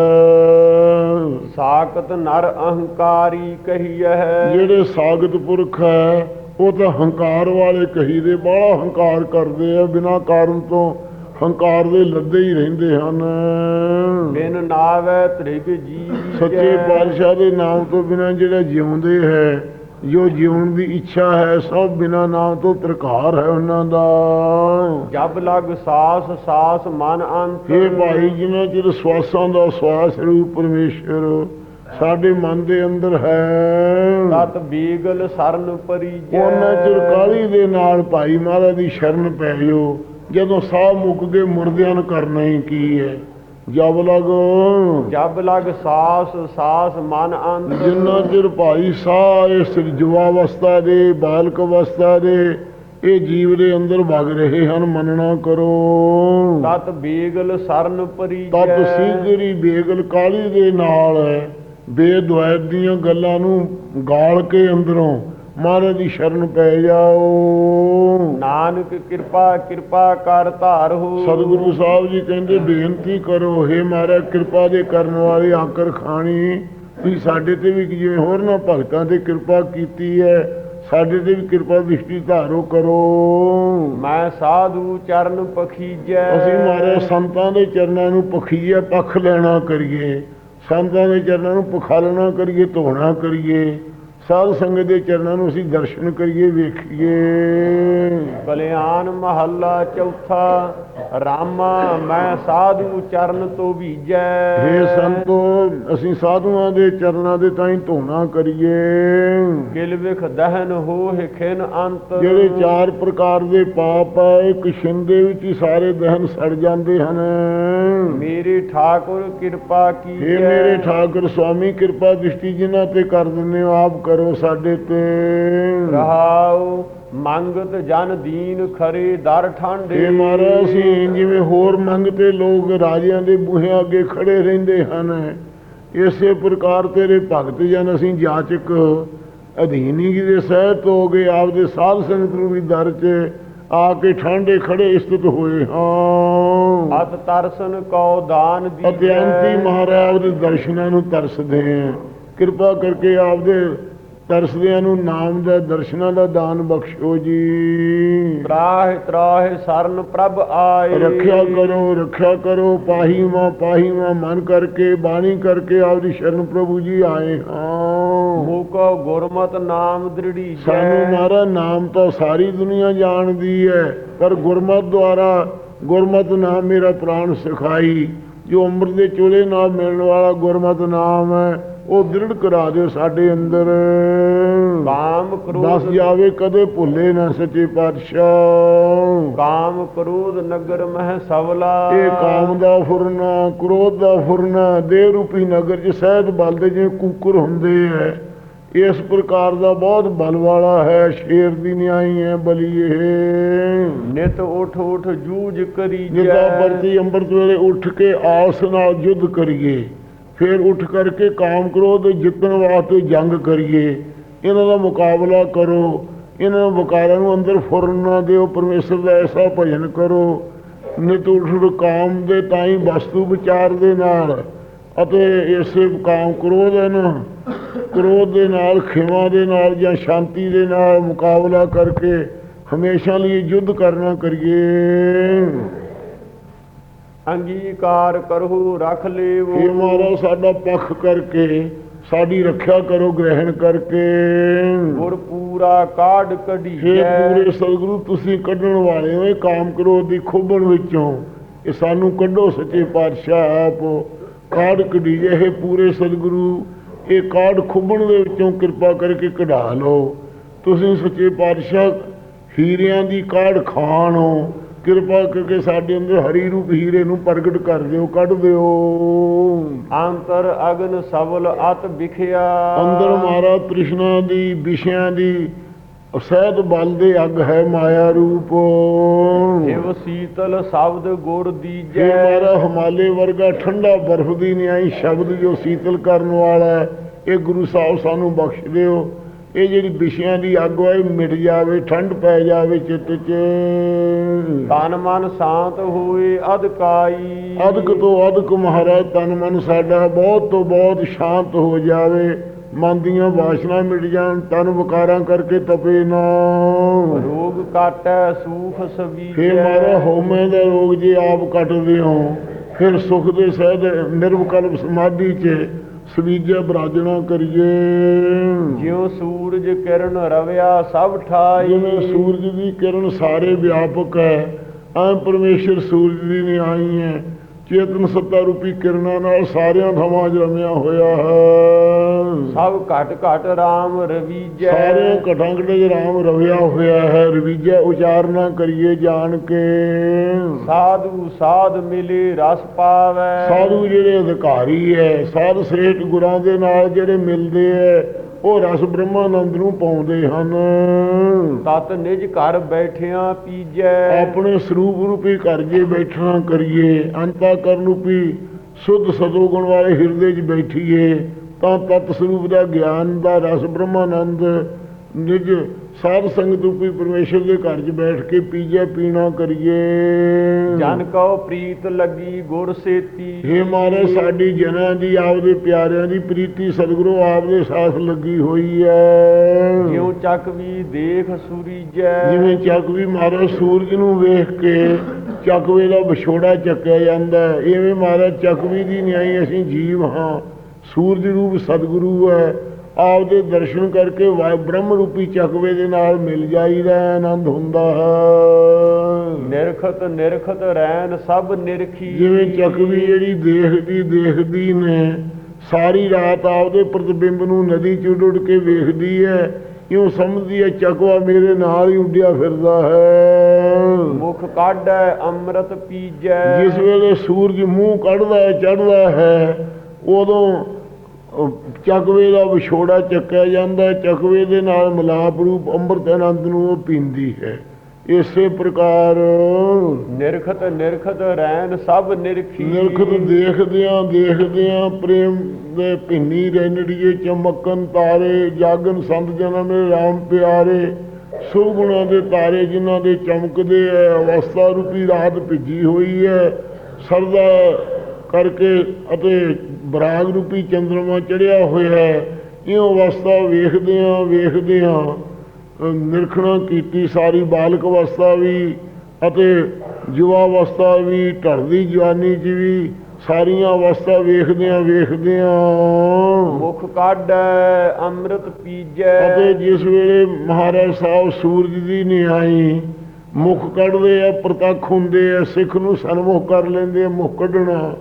ਸਾਖਤ ਨਰ ਅਹੰਕਾਰੀ ਕਹੀਐ ਜਿਹੜੇ ਸਾਗਤ ਪੁਰਖ ਹੈ ਉਹ ਤਾਂ ਹੰਕਾਰ ਵਾਲੇ ਕਹੀਦੇ ਬਾਹਲਾ ਹੰਕਾਰ ਕਰਦੇ ਆ ਬਿਨਾਂ ਕਾਰਨ ਤੋਂ ਹੰਕਾਰ ਦੇ ਲੱਦੇ ਹੀ ਰਹਿੰਦੇ ਹਨ। ਬਿਨ ਨਾਵੈ ਤ੍ਰਿਗ ਜੀਵ ਸੱਚੇ ਪਾਤਸ਼ਾਹ ਦੇ ਨਾਮ ਤੋਂ ਬਿਨਾਂ ਜਿਹੜਾ ਜਿਉਂਦੇ ਹੈ ਜੋ ਜਿਉਣ ਦੀ ਇੱਛਾ ਹੈ ਸਭ ਬਿਨਾਂ ਨਾਮ ਤੋਂ ਪ੍ਰਕਾਰ ਹੈ ਉਹਨਾਂ ਦਾ। ਜਬ ਲਗ ਸਾਸ ਸਾਸ ਮਨ ਅੰਤ ਇਹ ਭਾਈ ਜਿਨ੍ਹਾਂ ਚਿਰ ਸਵਾਸਾਂ ਦਾ ਸਵਾਸ ਰੂਪ ਪਰਮੇਸ਼ਰ ਸਾਡੇ ਮਨ ਦੇ ਅੰਦਰ ਹੈ। ਤਤ ਬੀਗਲ ਸਰਨ ਪਰੀਜੈ। ਉਹਨਾਂ ਚਿਰ ਕਾਲੀ ਦੇ ਨਾਲ ਭਾਈ ਮਹਾਰਾਜ ਦੀ ਸ਼ਰਨ ਪੈ ਜਾਓ ਜਦੋਂ ਸਾਹ ਮੁੱਕ ਗਏ ਮੁਰਦਿਆਂ ਨੂੰ ਕਰਨਾ ਹੀ ਕੀ ਹੈ। ਜਬ ਲਗ। ਜਬ ਲਗ ਸਾਸ ਸਾਸ ਮਨ ਅੰਤ ਜਿੰਨਾ ਚਿਰ ਭਾਈ ਸਾਹ ਇਸ ਜੁਵਾ ਅਵਸਥਾ ਦੇ ਬਾਲਕ ਅਵਸਥਾ ਦੇ ਇਹ ਜੀਵ ਦੇ ਅੰਦਰ ਵਗ ਰਹੇ ਹਨ ਮੰਨਣਾ ਕਰੋ। ਤਤ ਬੀਗਲ ਸਰਨ ਤਤ ਪਰੀਜੈ ਸੀਗਰੀ ਬੇਗਲ ਕਾਲੀ ਦੇ ਨਾਲ ਬੇਦੁਆਇਤ ਦੀਆਂ ਗੱਲਾਂ ਨੂੰ ਗਾਲ ਕੇ ਅੰਦਰੋਂ ਮਹਾਰਾਜ ਦੀ ਸ਼ਰਨ ਪੈ ਜਾਓ। ਨਾਨਕ ਕਿਰਪਾ ਕਿਰਪਾ ਕਰ ਧਾਰੋ ਸਤਿਗੁਰੂ ਸਾਹਿਬ ਜੀ ਕਹਿੰਦੇ ਬੇਨਤੀ ਕਰੋ हे ਮਹਾਰਾਜ ਕਿਰਪਾ ਦੇ ਕਰਨ ਵਾਲੇ ਆਕਰ ਖਾਣੀ ਤੁਸੀਂ ਸਾਡੇ ਤੇ ਵੀ ਜਿਵੇਂ ਹੋਰ ਨਾ ਭਗਤਾਂ ਤੇ ਕਿਰਪਾ ਕੀਤੀ ਹੈ ਸਾਡੇ ਤੇ ਵੀ ਕਿਰਪਾ ਦ੍ਰਿਸ਼ਟੀ ਧਾਰੋ ਕਰੋ। ਮੈਂ ਸਾਧੂ ਚਰਨ ਪਖੀਜੈ। ਅਸੀਂ ਮਹਾਰਾਜ ਸੰਤਾਂ ਦੇ ਚਰਨਾਂ ਨੂੰ ਪਖੀਏ ਪੱਖ ਲੈਣਾ ਕਰੀਏ। ਸੰਤਾਂ ਦੇ ਚਰਨਾਂ ਨੂੰ ਪਖਾਲਣਾ ਕਰੀਏ ਧੋਣਾ ਕਰੀਏ। ਸਾਧ ਸੰਗਤ ਦੇ ਚਰਨਾਂ ਨੂੰ ਅਸੀਂ ਦਰਸ਼ਨ ਕਰੀਏ ਵੇਖੀਏ। ਕਲਿਆਣ ਮਹੱਲਾ ਚੌਥਾ ਰਾਮਾ ਮੈਂ ਸਾਧੂ ਚਰਨ ਤੋਂ ਭੀਜੈ ਹੇ ਸੰਤੋ ਅਸੀਂ ਸਾਧੂਆਂ ਦੇ ਚਰਨਾਂ ਦੇ ਤਾਈਂ ਧੋਣਾ ਕਰੀਏ। ਕਿਲ ਵਿਖ ਦਹਨ ਹੋਹਿ ਖਿਨ ਅੰਤ। ਜਿਹੜੇ ਚਾਰ ਪ੍ਰਕਾਰ ਦੇ ਪਾਪ ਹੈ ਇੱਕ ਛਿੰਦੇ ਵਿੱਚ ਹੀ ਸਾਰੇ ਦਹਨ ਸੜ ਜਾਂਦੇ ਹਨ। ਮੇਰੇ ਠਾਕੁਰ ਕਿਰਪਾ ਹੇ ਕੀਜੈ। ਮੇਰੇ ਠਾਕੁਰ ਸੁਆਮੀ ਕਿਰਪਾ ਦ੍ਰਿਸ਼ਟੀ ਜਿਨ੍ਹਾਂ ਤੇ ਕਰ ਦਿੰਦੇ ਹੋ ਆਪ ਕਰੋ ਸਾਡੇ ਤੇ। ਰਹਾਉ ਮੰਗਤ ਜਨ ਦੀਨ ਖਰੇ ਦਰ ਠਾਂਡੇ। ਇਹ ਮਹਾਰਾਜ ਅਸੀਂ ਜਿਵੇਂ ਹੋਰ ਮੰਗਤੇ ਲੋਕ ਰਾਜਿਆਂ ਦੇ ਬੂਹਿਆਂ ਅੱਗੇ ਖੜੇ ਰਹਿੰਦੇ ਹਨ ਇਸੇ ਪ੍ਰਕਾਰ ਤੇਰੇ ਭਗਤ ਜਨ ਅਸੀਂ ਜਾਚਕ ਅਧੀਨੀ ਦੇ ਸਹਿਤ ਹੋ ਗਏ ਆਪਦੇ ਸਾਧ ਸੰਗਤ ਨੂੰ ਵੀ ਦਰ 'ਚ ਆ ਕੇ ਠਾਂਡੇ ਖੜੇ ਇਸਤਤ ਹੋਏ ਹਾਂ। ਅਤ ਤਰਸਨ ਕਉ ਦਾਨ ਅਤਿਅੰਤੀ ਮਹਾਰਾਜ ਦੇ ਦਰਸ਼ਨਾਂ ਨੂੰ ਤਰਸਦੇ ਹਾਂ। ਕਿਰਪਾ ਕਰਕੇ ਆਪਦੇ ਤਰਸਦਿਆਂ ਨੂੰ ਨਾਮ ਦਾ ਦਰਸ਼ਨਾਂ ਦਾ ਦਾਨ ਬਖਸ਼ੋ ਜੀ। ਤਰਾਹ ਤਰਾਹ ਸਰਨ ਪ੍ਰਭ ਆਏ। ਰੱਖਿਆ ਕਰੋ ਰੱਖਿਆ ਕਰੋ ਪਾਹੀ ਮਾ ਪਾਹੀ ਮਾ ਮਨ ਕਰਕੇ ਬਾਣੀ ਕਰਕੇ ਆਪਦੀ ਸ਼ਰਨ ਪ੍ਰਭੂ ਜੀ ਆਏ ਹਾਂ। ਮੂਕੋ ਗੁਰਮਤ ਨਾਮ ਦ੍ਰਿੜੀ ਸਾਨੂੰ ਮਾਰਾ ਨਾਮ ਤਾਂ ਸਾਰੀ ਦੁਨੀਆ ਜਾਣਦੀ ਹੈ ਪਰ ਗੁਰਮਤ ਦੁਆਰਾ ਗੁਰਮਤ ਨਾਮ ਮੇਰਾ ਪ੍ਰਾਣ ਸਿਖਾਈ। ਜੋ ਅੰਮ੍ਰਿਤ ਦੇ ਚੋਲੇ ਨਾਲ ਮਿਲਣ ਵਾਲਾ ਗੁਰਮਤ ਨਾਮ ਹੈ ਉਹ ਦ੍ਰਿੜ ਕਰਾ ਦਿਓ ਸਾਡੇ ਅੰਦਰ। ਕਾਮ ਕ੍ਰੋਧ ਜਾਵੇ ਕਦੇ ਭੁੱਲੇ ਨਾ ਸੱਚੇ ਪਾਤਸ਼ਾਹ। ਕਾਮ ਕ੍ਰੋਧ ਨਗਰ ਮਹਿ ਸਵਲਾ। ਇਹ ਕਾਮ ਦਾ ਫੁਰਨਾ ਕ੍ਰੋਧ ਦਾ ਫੁਰਨਾ ਦੇ ਰੂਪੀ ਨਗਰ 'ਚ ਸਹਿਜ ਬਲਦੇ ਜਿਵੇਂ ਕੁੱਕਰ ਹੁੰਦੇ ਐ। ਇਸ ਪ੍ਰਕਾਰ ਦਾ ਬਹੁਤ ਬਲ ਵਾਲਾ ਹੈ ਸ਼ੇਰ ਦੀ ਨਿਆਈ ਹੈ ਬਲੀ ਇਹ। ਨਿਤ ਉਠ ਉਠ ਜੂਝ ਕਰੀ ਜਿੱਦਾਂ ਵਰਤੀ ਅੰਮ੍ਰਿਤ ਵੇਲੇ ਉੱਠ ਕੇ ਆਸ ਨਾਲ ਯੁੱਧ ਕਰੀਏ। ਫਿਰ ਉੱਠ ਕਰਕੇ ਕਾਮ ਕ੍ਰੋਧ ਜਿੱਤਣ ਵਾਸਤੇ ਜੰਗ ਕਰੀਏ। ਇਹਨਾਂ ਦਾ ਮੁਕਾਬਲਾ ਕਰੋ। ਇਹਨਾਂ ਵਿਕਾਰਾਂ ਨੂੰ ਅੰਦਰ ਫੁਰਨ ਨਾ ਦਿਓ। ਪਰਮੇਸ਼ਰ ਦਾ ਐਸਾ ਭਜਨ ਕਰੋ। ਨਿਤ ਉੱਠ ਕਾਮ ਦੇ ਤਾਈ ਵਸਤੂ ਵਿਚਾਰ ਦੇ ਨਾਲ ਅਤੇ ਇਸੇ ਕਾਮ ਕ੍ਰੋਧ ਹੈ ਕ੍ਰੋਧ ਦੇ ਨਾਲ, ਖਿਮਾ ਦੇ ਨਾਲ ਜਾਂ ਸ਼ਾਂਤੀ ਦੇ ਨਾਲ ਮੁਕਾਬਲਾ ਕਰਕੇ ਹਮੇਸ਼ਾ ਲਈ ਯੁੱਧ ਕਰਨਾ ਕਰੀਏ। ਅੰਗੀਕਾਰ ਕਰਹੁ ਰਖ ਲੇਵੋ। ਇਹ ਮਹਾਰਾਜ ਸਾਡਾ ਪੱਖ ਕਰਕੇ ਸਾਡੀ ਰੱਖਿਆ ਕਰੋ ਗ੍ਰਹਿਣ ਕਰਕੇ। ਗੁਰ ਪੂਰਾ ਕਾਢ ਹੇ ਕਢੀਐ ਪੂਰੇ ਸਤਿਗੁਰੂ ਤੁਸੀਂ ਕੱਢਣ ਵਾਲੇ ਹੋ ਇਹ ਕਾਮ ਕਰੋ ਦੀ ਖੋਬਣ ਵਿੱਚੋਂ। ਇਹ ਸਾਨੂੰ ਕੱਢੋ ਸੱਚੇ ਪਾਤਸ਼ਾਹ ਆਪ। ਕਾਢ ਕਢੀ ਇਹ ਪੂਰੇ ਸਤਿਗੁਰੂ ਇਹ ਕਾਢ ਖੁੱਬਣ ਦੇ ਵਿੱਚੋਂ ਕਿਰਪਾ ਕਰਕੇ ਕਢਾ ਲਓ। ਤੁਸੀਂ ਸੱਚੇ ਪਾਤਸ਼ਾਹ ਹੀਰਿਆਂ ਦੀ ਕਾਢ ਖਾਣ ਕਿਰਪਾ ਕਰਕੇ ਸਾਡੇ ਅੰਦਰ ਹਰੀ ਰੂਪ ਹੀਰੇ ਨੂੰ ਪ੍ਰਗਟ ਕਰ ਦਿਓ ਕੱਢ ਦਿਓ। ਅੰਤਰ ਅਗਨ ਸਬਲ ਅਤ ਵਿਖਿਆ। ਅੰਦਰ ਮਾਰਾ ਤ੍ਰਿਸ਼ਨਾ ਦੀ ਵਿਸ਼ਿਆਂ ਦੀ ਸਹਿਤ ਬਲ ਦੇ ਅੱਗ ਹੈ ਮਾਇਆ ਰੂਪ। ਜਿਵ ਸੀਤਲ ਸ਼ਬਦ ਗੁਰ ਦੀਜੈ। ਮਾਰਾ ਹਿਮਾਲੇ ਵਰਗਾ ਠੰਡਾ ਬਰਫ਼ ਦੀ ਨਿਆਈ ਸ਼ਬਦ ਜੋ ਸੀਤਲ ਕਰਨ ਵਾਲਾ ਹੈ ਇਹ ਗੁਰੂ ਸਾਹਿਬ ਸਾਨੂੰ ਬਖਸ਼ ਦਿਓ। ਇਹ ਜਿਹੜੀ ਵਿਸ਼ਿਆਂ ਦੀ ਅੱਗ ਹੈ ਇਹ ਮਿਟ ਜਾਵੇ ਠੰਡ ਪੈ ਜਾਵੇ ਚਿੱਤ 'ਚ। ਤਨ ਮਨ ਸ਼ਾਂਤ ਹੋਏ ਅਧਕਾਈ। ਅਦਕ ਤੋਂ ਅਦਕ ਮਹਾਰਾਜ ਤਨ ਮਨ ਸਾਡਾ ਬਹੁਤ ਤੋਂ ਬਹੁਤ ਸ਼ਾਂਤ ਹੋ ਜਾਵੇ। ਮਨ ਦੀਆਂ ਵਾਸ਼ਨਾ ਮਿਟ ਜਾਣ ਤਨ ਵਿਕਾਰਾਂ ਕਰਕੇ ਤਪੇ ਨਾ। ਰੋਗ ਕਾਟੈ ਸੂਖ ਫੇ ਸਵੀਜੈ ਮਾਰਾ ਹਉਮੈ ਦਾ ਰੋਗ ਜੇ ਆਪ ਕੱਟਦੇ ਹੋ ਫਿਰ ਸੁਖ ਦੇ ਸਹਿਜ ਨਿਰਵਕਲਪ ਸਮਾਧੀ 'ਚ ਸਵੀਜਾ ਬਰਾਜਣਾ ਕਰੀਏ। ਜਿਉ ਸੂਰਜ ਕਿਰਨ ਰਵਿਆ ਸਭ ਠਾਈ। ਜਿਵੇਂ ਸੂਰਜ ਦੀ ਕਿਰਨ ਸਾਰੇ ਵਿਆਪਕ ਹੈ ਐ ਪਰਮੇਸ਼ਰ ਸੂਰਜ ਦੀ ਨਿਆਈ ਹੈ। ਚੇਤਨ ਸੱਤਾ ਰੂਪੀ ਕਿਰਨਾਂ ਨਾਲ ਸਾਰਿਆਂ ਥਾਵਾਂ 'ਚ ਰਮਿਆ ਹੋਇਆ ਹੈ। ਸਭ ਘਟ ਘਟ RAM ਰਵੀਜੈ। ਸਾਰਿਆਂ ਘਟਾਂ ਘਟੇ 'ਚ ਰਾਮ ਰਵਿਆ ਹੋਇਆ ਹੈ। ਰਵੀਜਾ ਉਚਾਰਨਾ ਕਰੀਏ ਜਾਣ ਕੇ। ਸਾਧੂ ਸਾਧ ਮਿਲੇ ਰਸ ਪਾਵੈ। ਸਾਧੂ ਜਿਹੜੇ ਅਧਿਕਾਰੀ ਹੈ ਸਾਧ ਸ੍ਰੇਸ਼ਟ ਗੁਰਾਂ ਦੇ ਨਾਲ ਜਿਹੜੇ ਮਿਲਦੇ ਹੈ ਉਹ ਰਸ ਬ੍ਰਹਮਾਨੰਦ ਨੂੰ ਪਾਉਂਦੇ ਹਨ। ਤਤ ਨਿਜ ਘਰ ਬੈਠਿਆਂ ਪੀਜੈ। ਆਪਣੇ ਸਰੂਪ ਰੂਪੀ ਘਰ ਜੇ ਬੈਠਣਾ ਕਰੀਏ ਅੰਤਾ ਕਰਨ ਰੂਪੀ ਸੁੱਧ ਸਤੋਗੁਣ ਵਾਲੇ ਹਿਰਦੇ 'ਚ ਬੈਠੀਏ ਤਾਂ ਤਤ ਸਰੂਪ ਦਾ ਗਿਆਨ ਦਾ ਰਸ ਬ੍ਰਹਮਾਨੰਦ ਨਿਜ ਸਾਧ ਸੰਗਤ ਰੂਪੀ ਪਰਮੇਸ਼ਰ ਦੇ ਘਰ 'ਚ ਬੈਠ ਕੇ ਪੀਜੇ ਪੀਣਾ ਕਰੀਏ। ਜਨ ਕਉ ਪ੍ਰੀਤ ਲੱਗੀ ਗੁਰ ਸੇਤੀ। ਹੇ ਮਾਰੇ ਸਾਡੀ ਜਨਾਂ ਦੀ ਆਪਦੇ ਪਿਆਰਿਆਂ ਦੀ ਪ੍ਰੀਤੀ ਸਤਿਗੁਰੂ ਆਪਦੇ ਸਾਥ ਲੱਗੀ ਹੋਈ ਹੈ ਜਿਉ ਚੱਕ ਵੀ ਦੇਖ ਸੂਰੀਜੈ। ਜਿਵੇਂ ਚੱਕ ਵੀ ਮਾਰੇ ਸੂਰਜ ਨੂੰ ਵੇਖ ਕੇ ਚੱਕਵੇ ਦਾ ਵਿਛੋੜਾ ਚੱਕਿਆ ਜਾਂਦਾ ਇਵੇਂ ਮਾਰੇ ਚੱਕਵੀ ਦੀ ਨਿਆਈ ਅਸੀਂ ਜੀਵ ਹਾਂ। ਸੂਰਜ ਰੂਪ ਸਤਿਗੁਰੂ ਹੈ ਆਪਦੇ ਦਰਸ਼ਨ ਕਰਕੇ ਵਾ ਬ੍ਰਹਮ ਰੂਪੀ ਚੱਕਵੇ ਦੇ ਨਾਲ ਮਿਲ ਜਾਈਦਾ ਆਨੰਦ ਹੁੰਦਾ ਹੈ। ਨਿਰਖਤ ਨਿਰਖਤ ਰੈਨ ਸਭ ਨਿਰਖੀ। ਜਿਵੇਂ ਚੱਕਵੀ ਜਿਹੜੀ ਦੇਖਦੀ ਦੇਖਦੀ ਨੇ ਸਾਰੀ ਰਾਤ ਆਪਦੇ ਪ੍ਰਤਿਬਿੰਬ ਨੂੰ ਨਦੀ ਚ ਉੱਡ ਕੇ ਵੇਖਦੀ ਹੈ ਇਉਂ ਸਮਝਦੀ ਹੈ ਚੱਕਵਾ ਮੇਰੇ ਨਾਲ ਹੀ ਉੱਡਿਆ ਫਿਰਦਾ ਹੈ। ਮੁਖ ਕਾਢੈ ਅੰਮ੍ਰਿਤ ਪੀਜੈ। ਜਿਸ ਵੇਲੇ ਸੂਰਜ ਮੂੰਹ ਕੱਢਦਾ ਹੈ ਚੜ੍ਹਦਾ ਹੈ ਉਦੋਂ ਚੱਕਵੇ ਦਾ ਵਿਛੋੜਾ ਚੱਕਿਆ ਜਾਂਦਾ ਹੈ ਚੱਕਵੇ ਦੇ ਨਾਲ ਮਿਲਾਪ ਰੂਪ ਅੰਮ੍ਰਿਤ ਆਨੰਦ ਨੂੰ ਉਹ ਪੀਂਦੀ ਹੈ। ਇਸੇ ਪ੍ਰਕਾਰ ਨਿਰਖਤ ਨਿਰਖਤ ਰੈਨ ਸਭ ਨਿਰਖੀ। ਨਿਰਖਤ ਦੇਖਦਿਆਂ ਦੇਖਦਿਆਂ ਪ੍ਰੇਮ ਦੇ ਭਿੰਨੀ ਰੈਣੜੀਏ ਚਮਕਨ ਤਾਰੇ ਜਾਗਨ ਸੰਤ ਜਨਾਂ ਦੇ ਰਾਮ ਪਿਆਰੇ ਸੁਭ ਗੁਣਾਂ ਦੇ ਤਾਰੇ ਜਿਨ੍ਹਾਂ ਦੇ ਚਮਕਦੇ ਐ ਅਵਸਥਾ ਰੂਪੀ ਰਾਤ ਭਿੱਜੀ ਹੋਈ ਹੈ ਸਰਦਾ ਕਰਕੇ ਅਤੇ ਬਰਾਗ ਰੂਪੀ ਚੰਦਰਮਾ ਚੜਿਆ ਹੋਇਆ ਹੈ। ਇਹ ਅਵਸਥਾ ਵੇਖਦਿਆਂ ਵੇਖਦਿਆਂ ਅ, ਨਿਰਖਣਾ ਕੀਤੀ ਸਾਰੀ ਬਾਲਕ ਅਵਸਥਾ ਵੀ ਅਤੇ ਯੁਵਾ ਅਵਸਥਾ ਵੀ ਢਲਦੀ ਜਵਾਨੀ 'ਚ ਵੀ ਸਾਰੀਆਂ ਅਵਸਥਾ ਵੇਖਦਿਆਂ ਵੇਖਦਿਆਂ। ਮੁਖ ਕਾਢੈ ਅੰਮ੍ਰਿਤ ਪੀਜੈ। ਅਤੇ ਜਿਸ ਵੇਲੇ ਮਹਾਰਾਜ ਸਾਹਿਬ ਸੂਰਜ ਦੀ ਨਿਆਈ ਮੁਖ ਕੱਢਦੇ ਆ ਪ੍ਰਤੱਖ ਹੁੰਦੇ ਆ ਸਿੱਖ ਨੂੰ ਸਨਮੁਖ ਕਰ ਲੈਂਦੇ ਆ ਮੁਖ ਕੱਢਣਾ।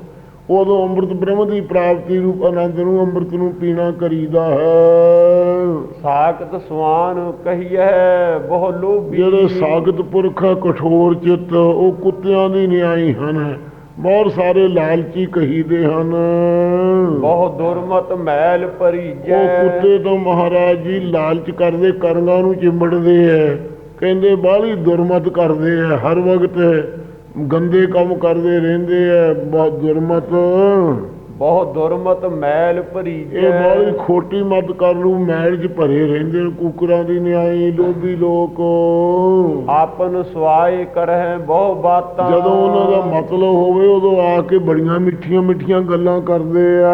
ਉਦੋਂ ਅੰਮ੍ਰਿਤ ਬ੍ਰਹਮ ਦੀ ਪ੍ਰਾਪਤੀ ਰੂਪ ਆਨੰਦ ਨੂੰ ਅੰਮ੍ਰਿਤ ਨੂੰ ਪੀਣਾ ਕਰੀਦਾ ਹੈ। ਸਾਖਤ ਸਵਾਨ ਕਹੀਐ ਬਹੁ ਲੋਭੀ। ਜਿਹੜੇ ਸਾਗਤ ਪੁਰਖ ਕਠੋਰ ਚਿੱਤ ਉਹ ਕੁੱਤਿਆਂ ਦੀ ਨਿਆਈ ਹਨ। ਬਹੁਤ ਸਾਰੇ ਲਾਲਚੀ ਕਹੀਦੇ ਹਨ। ਬਹੁ ਦੁਰਮਤ ਮੈਲ ਉਹ ਭਰੀਜੈ ਕੁੱਤੇ ਤੋਂ ਮਹਾਰਾਜ ਜੀ ਲਾਲਚ ਕਰਦੇ ਕਰੰਗਾਂ ਨੂੰ ਚਿੰਬੜਦੇ ਐ। ਕਹਿੰਦੇ ਬਾਹਲੀ ਦੁਰਮਤ ਕਰਦੇ ਐ ਹਰ ਵਕਤ ਗੰਦੇ ਕੰਮ ਕਰਦੇ ਰਹਿੰਦੇ ਐ ਬਹੁਤ ਦੁਰਮਤ। ਬਹੁਤ ਦੁਰਮਤ ਮੈਲ ਇਹ ਭਰੀਜੈ ਬਾਹਲੀ ਖੋਟੀ ਮਤ ਕਰ ਲੂ ਮੈਲ 'ਚ ਭਰੇ ਰਹਿੰਦੇ ਨੇ ਕੁਕਰਾਂ ਦੀ ਨਿਆਈ ਲੋਭੀ ਲੋਕ। ਆਪਨ ਸਵਾਏ ਕਰਹਿ ਬਹੁ ਬਾਤਾਂ। ਜਦੋਂ ਉਹਨਾਂ ਦਾ ਮਤਲਬ ਹੋਵੇ ਉਦੋਂ ਆ ਕੇ ਬੜੀਆਂ ਮਿੱਠੀਆਂ ਮਿੱਠੀਆਂ ਗੱਲਾਂ ਕਰਦੇ ਆ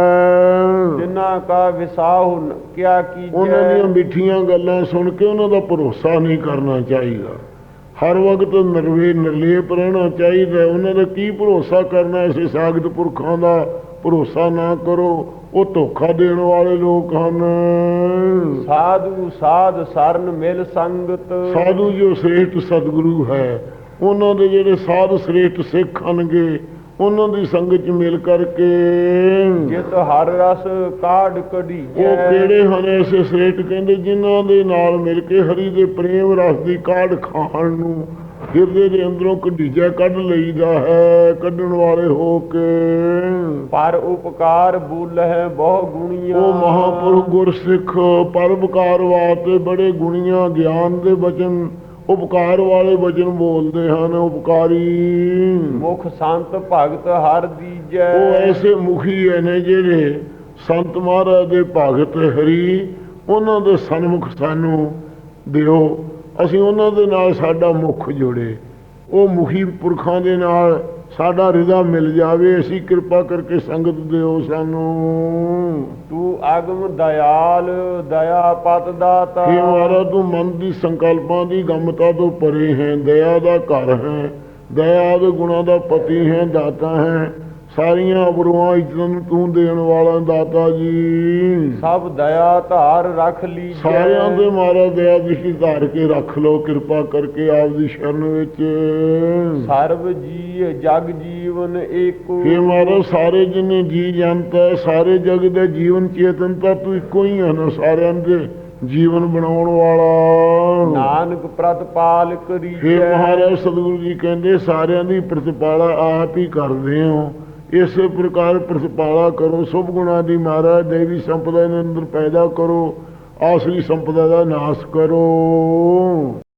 ਜਿਨ੍ਹਾਂ ਕਾ ਵਿਸਾਹੁ ਕਿਆ ਉਹਨਾਂ ਦੀਆਂ ਮਿੱਠੀਆਂ ਗੱਲਾਂ ਸੁਣ ਕੇ ਉਹਨਾਂ ਦਾ ਭਰੋਸਾ ਨਹੀਂ ਕਰਨਾ ਚਾਹੀਦਾ। ਹਰ ਵਕਤ ਨਰਵੇ ਨਿਰਲੇਪ ਰਹਿਣਾ ਚਾਹੀਦਾ ਉਹਨਾਂ ਦਾ ਕੀ ਭਰੋਸਾ ਕਰਨਾ ਐਸੇ ਸਾਗਤ ਪੁਰਖਾਂ ਦਾ ਭਰੋਸਾ ਨਾ ਕਰੋ। ਉਹ ਧੋਖਾ ਦੇਣ ਵਾਲੇ ਲੋਕ ਹਨ। ਸਾਧੂ ਸਾਧ ਸਰਨ ਮਿਲ ਸੰਗਤ। ਸਾਧੂ ਜੋ ਸ੍ਰੇਸ਼ਟ ਸਤਿਗੁਰੂ ਹੈ ਉਹਨਾਂ ਦੇ ਜਿਹੜੇ ਸਾਧ ਸ੍ਰੇਸ਼ਟ ਸਿੱਖ ਹਨਗੇ ਉਹਨਾਂ ਦੀ ਸੰਗਤ ਚ ਮਿਲ ਕਰਕੇ। ਜਿਤ ਹਰ ਰਸ ਕਾਢ ਉਹ ਕਢੀਜੈ ਕਿਹੜੇ ਹਨ ਐਸੇ ਸ੍ਰੇਸ਼ਟ ਕਹਿੰਦੇ ਜਿਨ੍ਹਾਂ ਦੇ ਨਾਲ ਮਿਲ ਕੇ ਹਰੀ ਦੇ ਪ੍ਰੇਮ ਰਸ ਦੀ ਕਾਢ ਖਾਣ ਨੂੰ ਹਿਰਦੇ ਦੇ ਅੰਦਰੋਂ ਕਢੀਜਾ ਕੱਢ ਲਈਦਾ ਹੈ ਕੱਢਣ ਵਾਲੇ ਹੋ ਕੇ। ਪਰ ਉਪਕਾਰ ਬੁਲਹਿ ਬਹੁ ਗੁਣੀਆਂ। ਉਹ ਮਹਾਪੁਰਖ ਗੁਰਸਿੱਖ ਪਰਉਪਕਾਰ ਵਾਸਤੇ ਬੜੇ ਗੁਣੀਆਂ ਗਿਆਨ ਦੇ ਬਚਨ ਉਪਕਾਰ ਵਾਲੇ ਬਚਨ ਬੋਲਦੇ ਹਨ ਉਪਕਾਰੀ। ਮੁਖ ਸੰਤ ਭਗਤ ਹਰ ਦੀਜੈ। ਉਹ ਐਸੇ ਮੁਖੀ ਹੈ ਨੇ ਜਿਹੜੇ ਸੰਤ ਮਹਾਰਾਜ ਦੇ ਭਗਤ ਹਰੀ ਉਹਨਾਂ ਦੇ ਸਨਮੁਖ ਸਾਨੂੰ ਦਿਓ। ਅਸੀਂ ਉਹਨਾਂ ਦੇ ਨਾਲ ਸਾਡਾ ਮੁਖ ਜੁੜੇ। ਉਹ ਮੁਖੀ ਪੁਰਖਾਂ ਦੇ ਨਾਲ ਸਾਡਾ ਹਿਰਦਾ ਮਿਲ ਜਾਵੇ। ਅਸੀਂ ਕਿਰਪਾ ਕਰਕੇ ਸੰਗਤ ਦਿਓ ਸਾਨੂੰ। ਅਗਮ ਦਇਆਲ ਦਇਆ ਪਤ ਦਾਤਾ। हे ਮਹਾਰਾਜ ਤੂੰ ਮਨ ਦੀ ਸੰਕਲਪਾਂ ਦੀ ਗਮਤਾ ਤੋਂ ਪਰੇ ਹੈ ਦਇਆ ਦਾ ਘਰ ਹੈ। ਦਇਆ ਦੇ ਗੁਣਾਂ ਦਾ ਪਤੀ ਹੈ ਦਾਤਾ ਹੈ। ਸਾਰੀਆਂ ਅਬਰੂਆਂ ਇੱਜ਼ਤਾਂ ਨੂੰ ਤੂੰ ਦੇਣ ਵਾਲਾ ਦਾਤਾ ਜੀ। ਸਭ ਦਇਆ ਧਾਰ ਰੱਖ ਲੀਜੈ। ਸਾਰਿਆਂ ਦੇ ਮਹਾਰਾਜ ਦਇਆ ਦੀ ਧਾਰ ਕੇ ਰੱਖ ਲਓ ਕਿਰਪਾ ਕਰਕੇ ਆਪ ਦੀ ਸ਼ਰਨ ਵਿੱਚ। ਸਰਬ ਜੀ ਜਗ ਜੀਵਨ ਏਕੋ। हे ਮਹਾਰਾਜ ਸਾਰੇ ਜਿਨੇ ਜੀ ਜਨਤਾ ਸਾਰੇ ਜਗ ਦੇ ਜੀਵਨ ਚੇਤਨਤਾ ਤੂੰ ਇੱਕੋ ਹੀ ਹੈ ਨਾ ਸਾਰਿਆਂ ਦੇ ਜੀਵਨ ਬਣਾਉਣ ਵਾਲਾ। ਨਾਨਕ ਪ੍ਰਤਪਾਲ ਫਿਰ ਕਰੀਜੈ ਮਹਾਰਾਜ ਸਤਿਗੁਰੂ ਜੀ ਕਹਿੰਦੇ ਸਾਰਿਆਂ ਦੀ ਪ੍ਰਤਿਪਾਲਾ ਆਪ ਹੀ ਕਰਦੇ ਹੋ। ਇਸੇ ਪ੍ਰਕਾਰ ਪ੍ਰਤਿਪਾਲਾ ਕਰੋ ਸੁਭ ਗੁਣਾ ਦੀ ਮਹਾਰਾਜ ਦੇਵੀ ਸੰਪਦਾ ਦੇ ਅੰਦਰ ਪੈਦਾ ਕਰੋ ਆਸਰੀ ਸੰਪਦਾ ਦਾ ਨਾਸ਼ ਕਰੋ।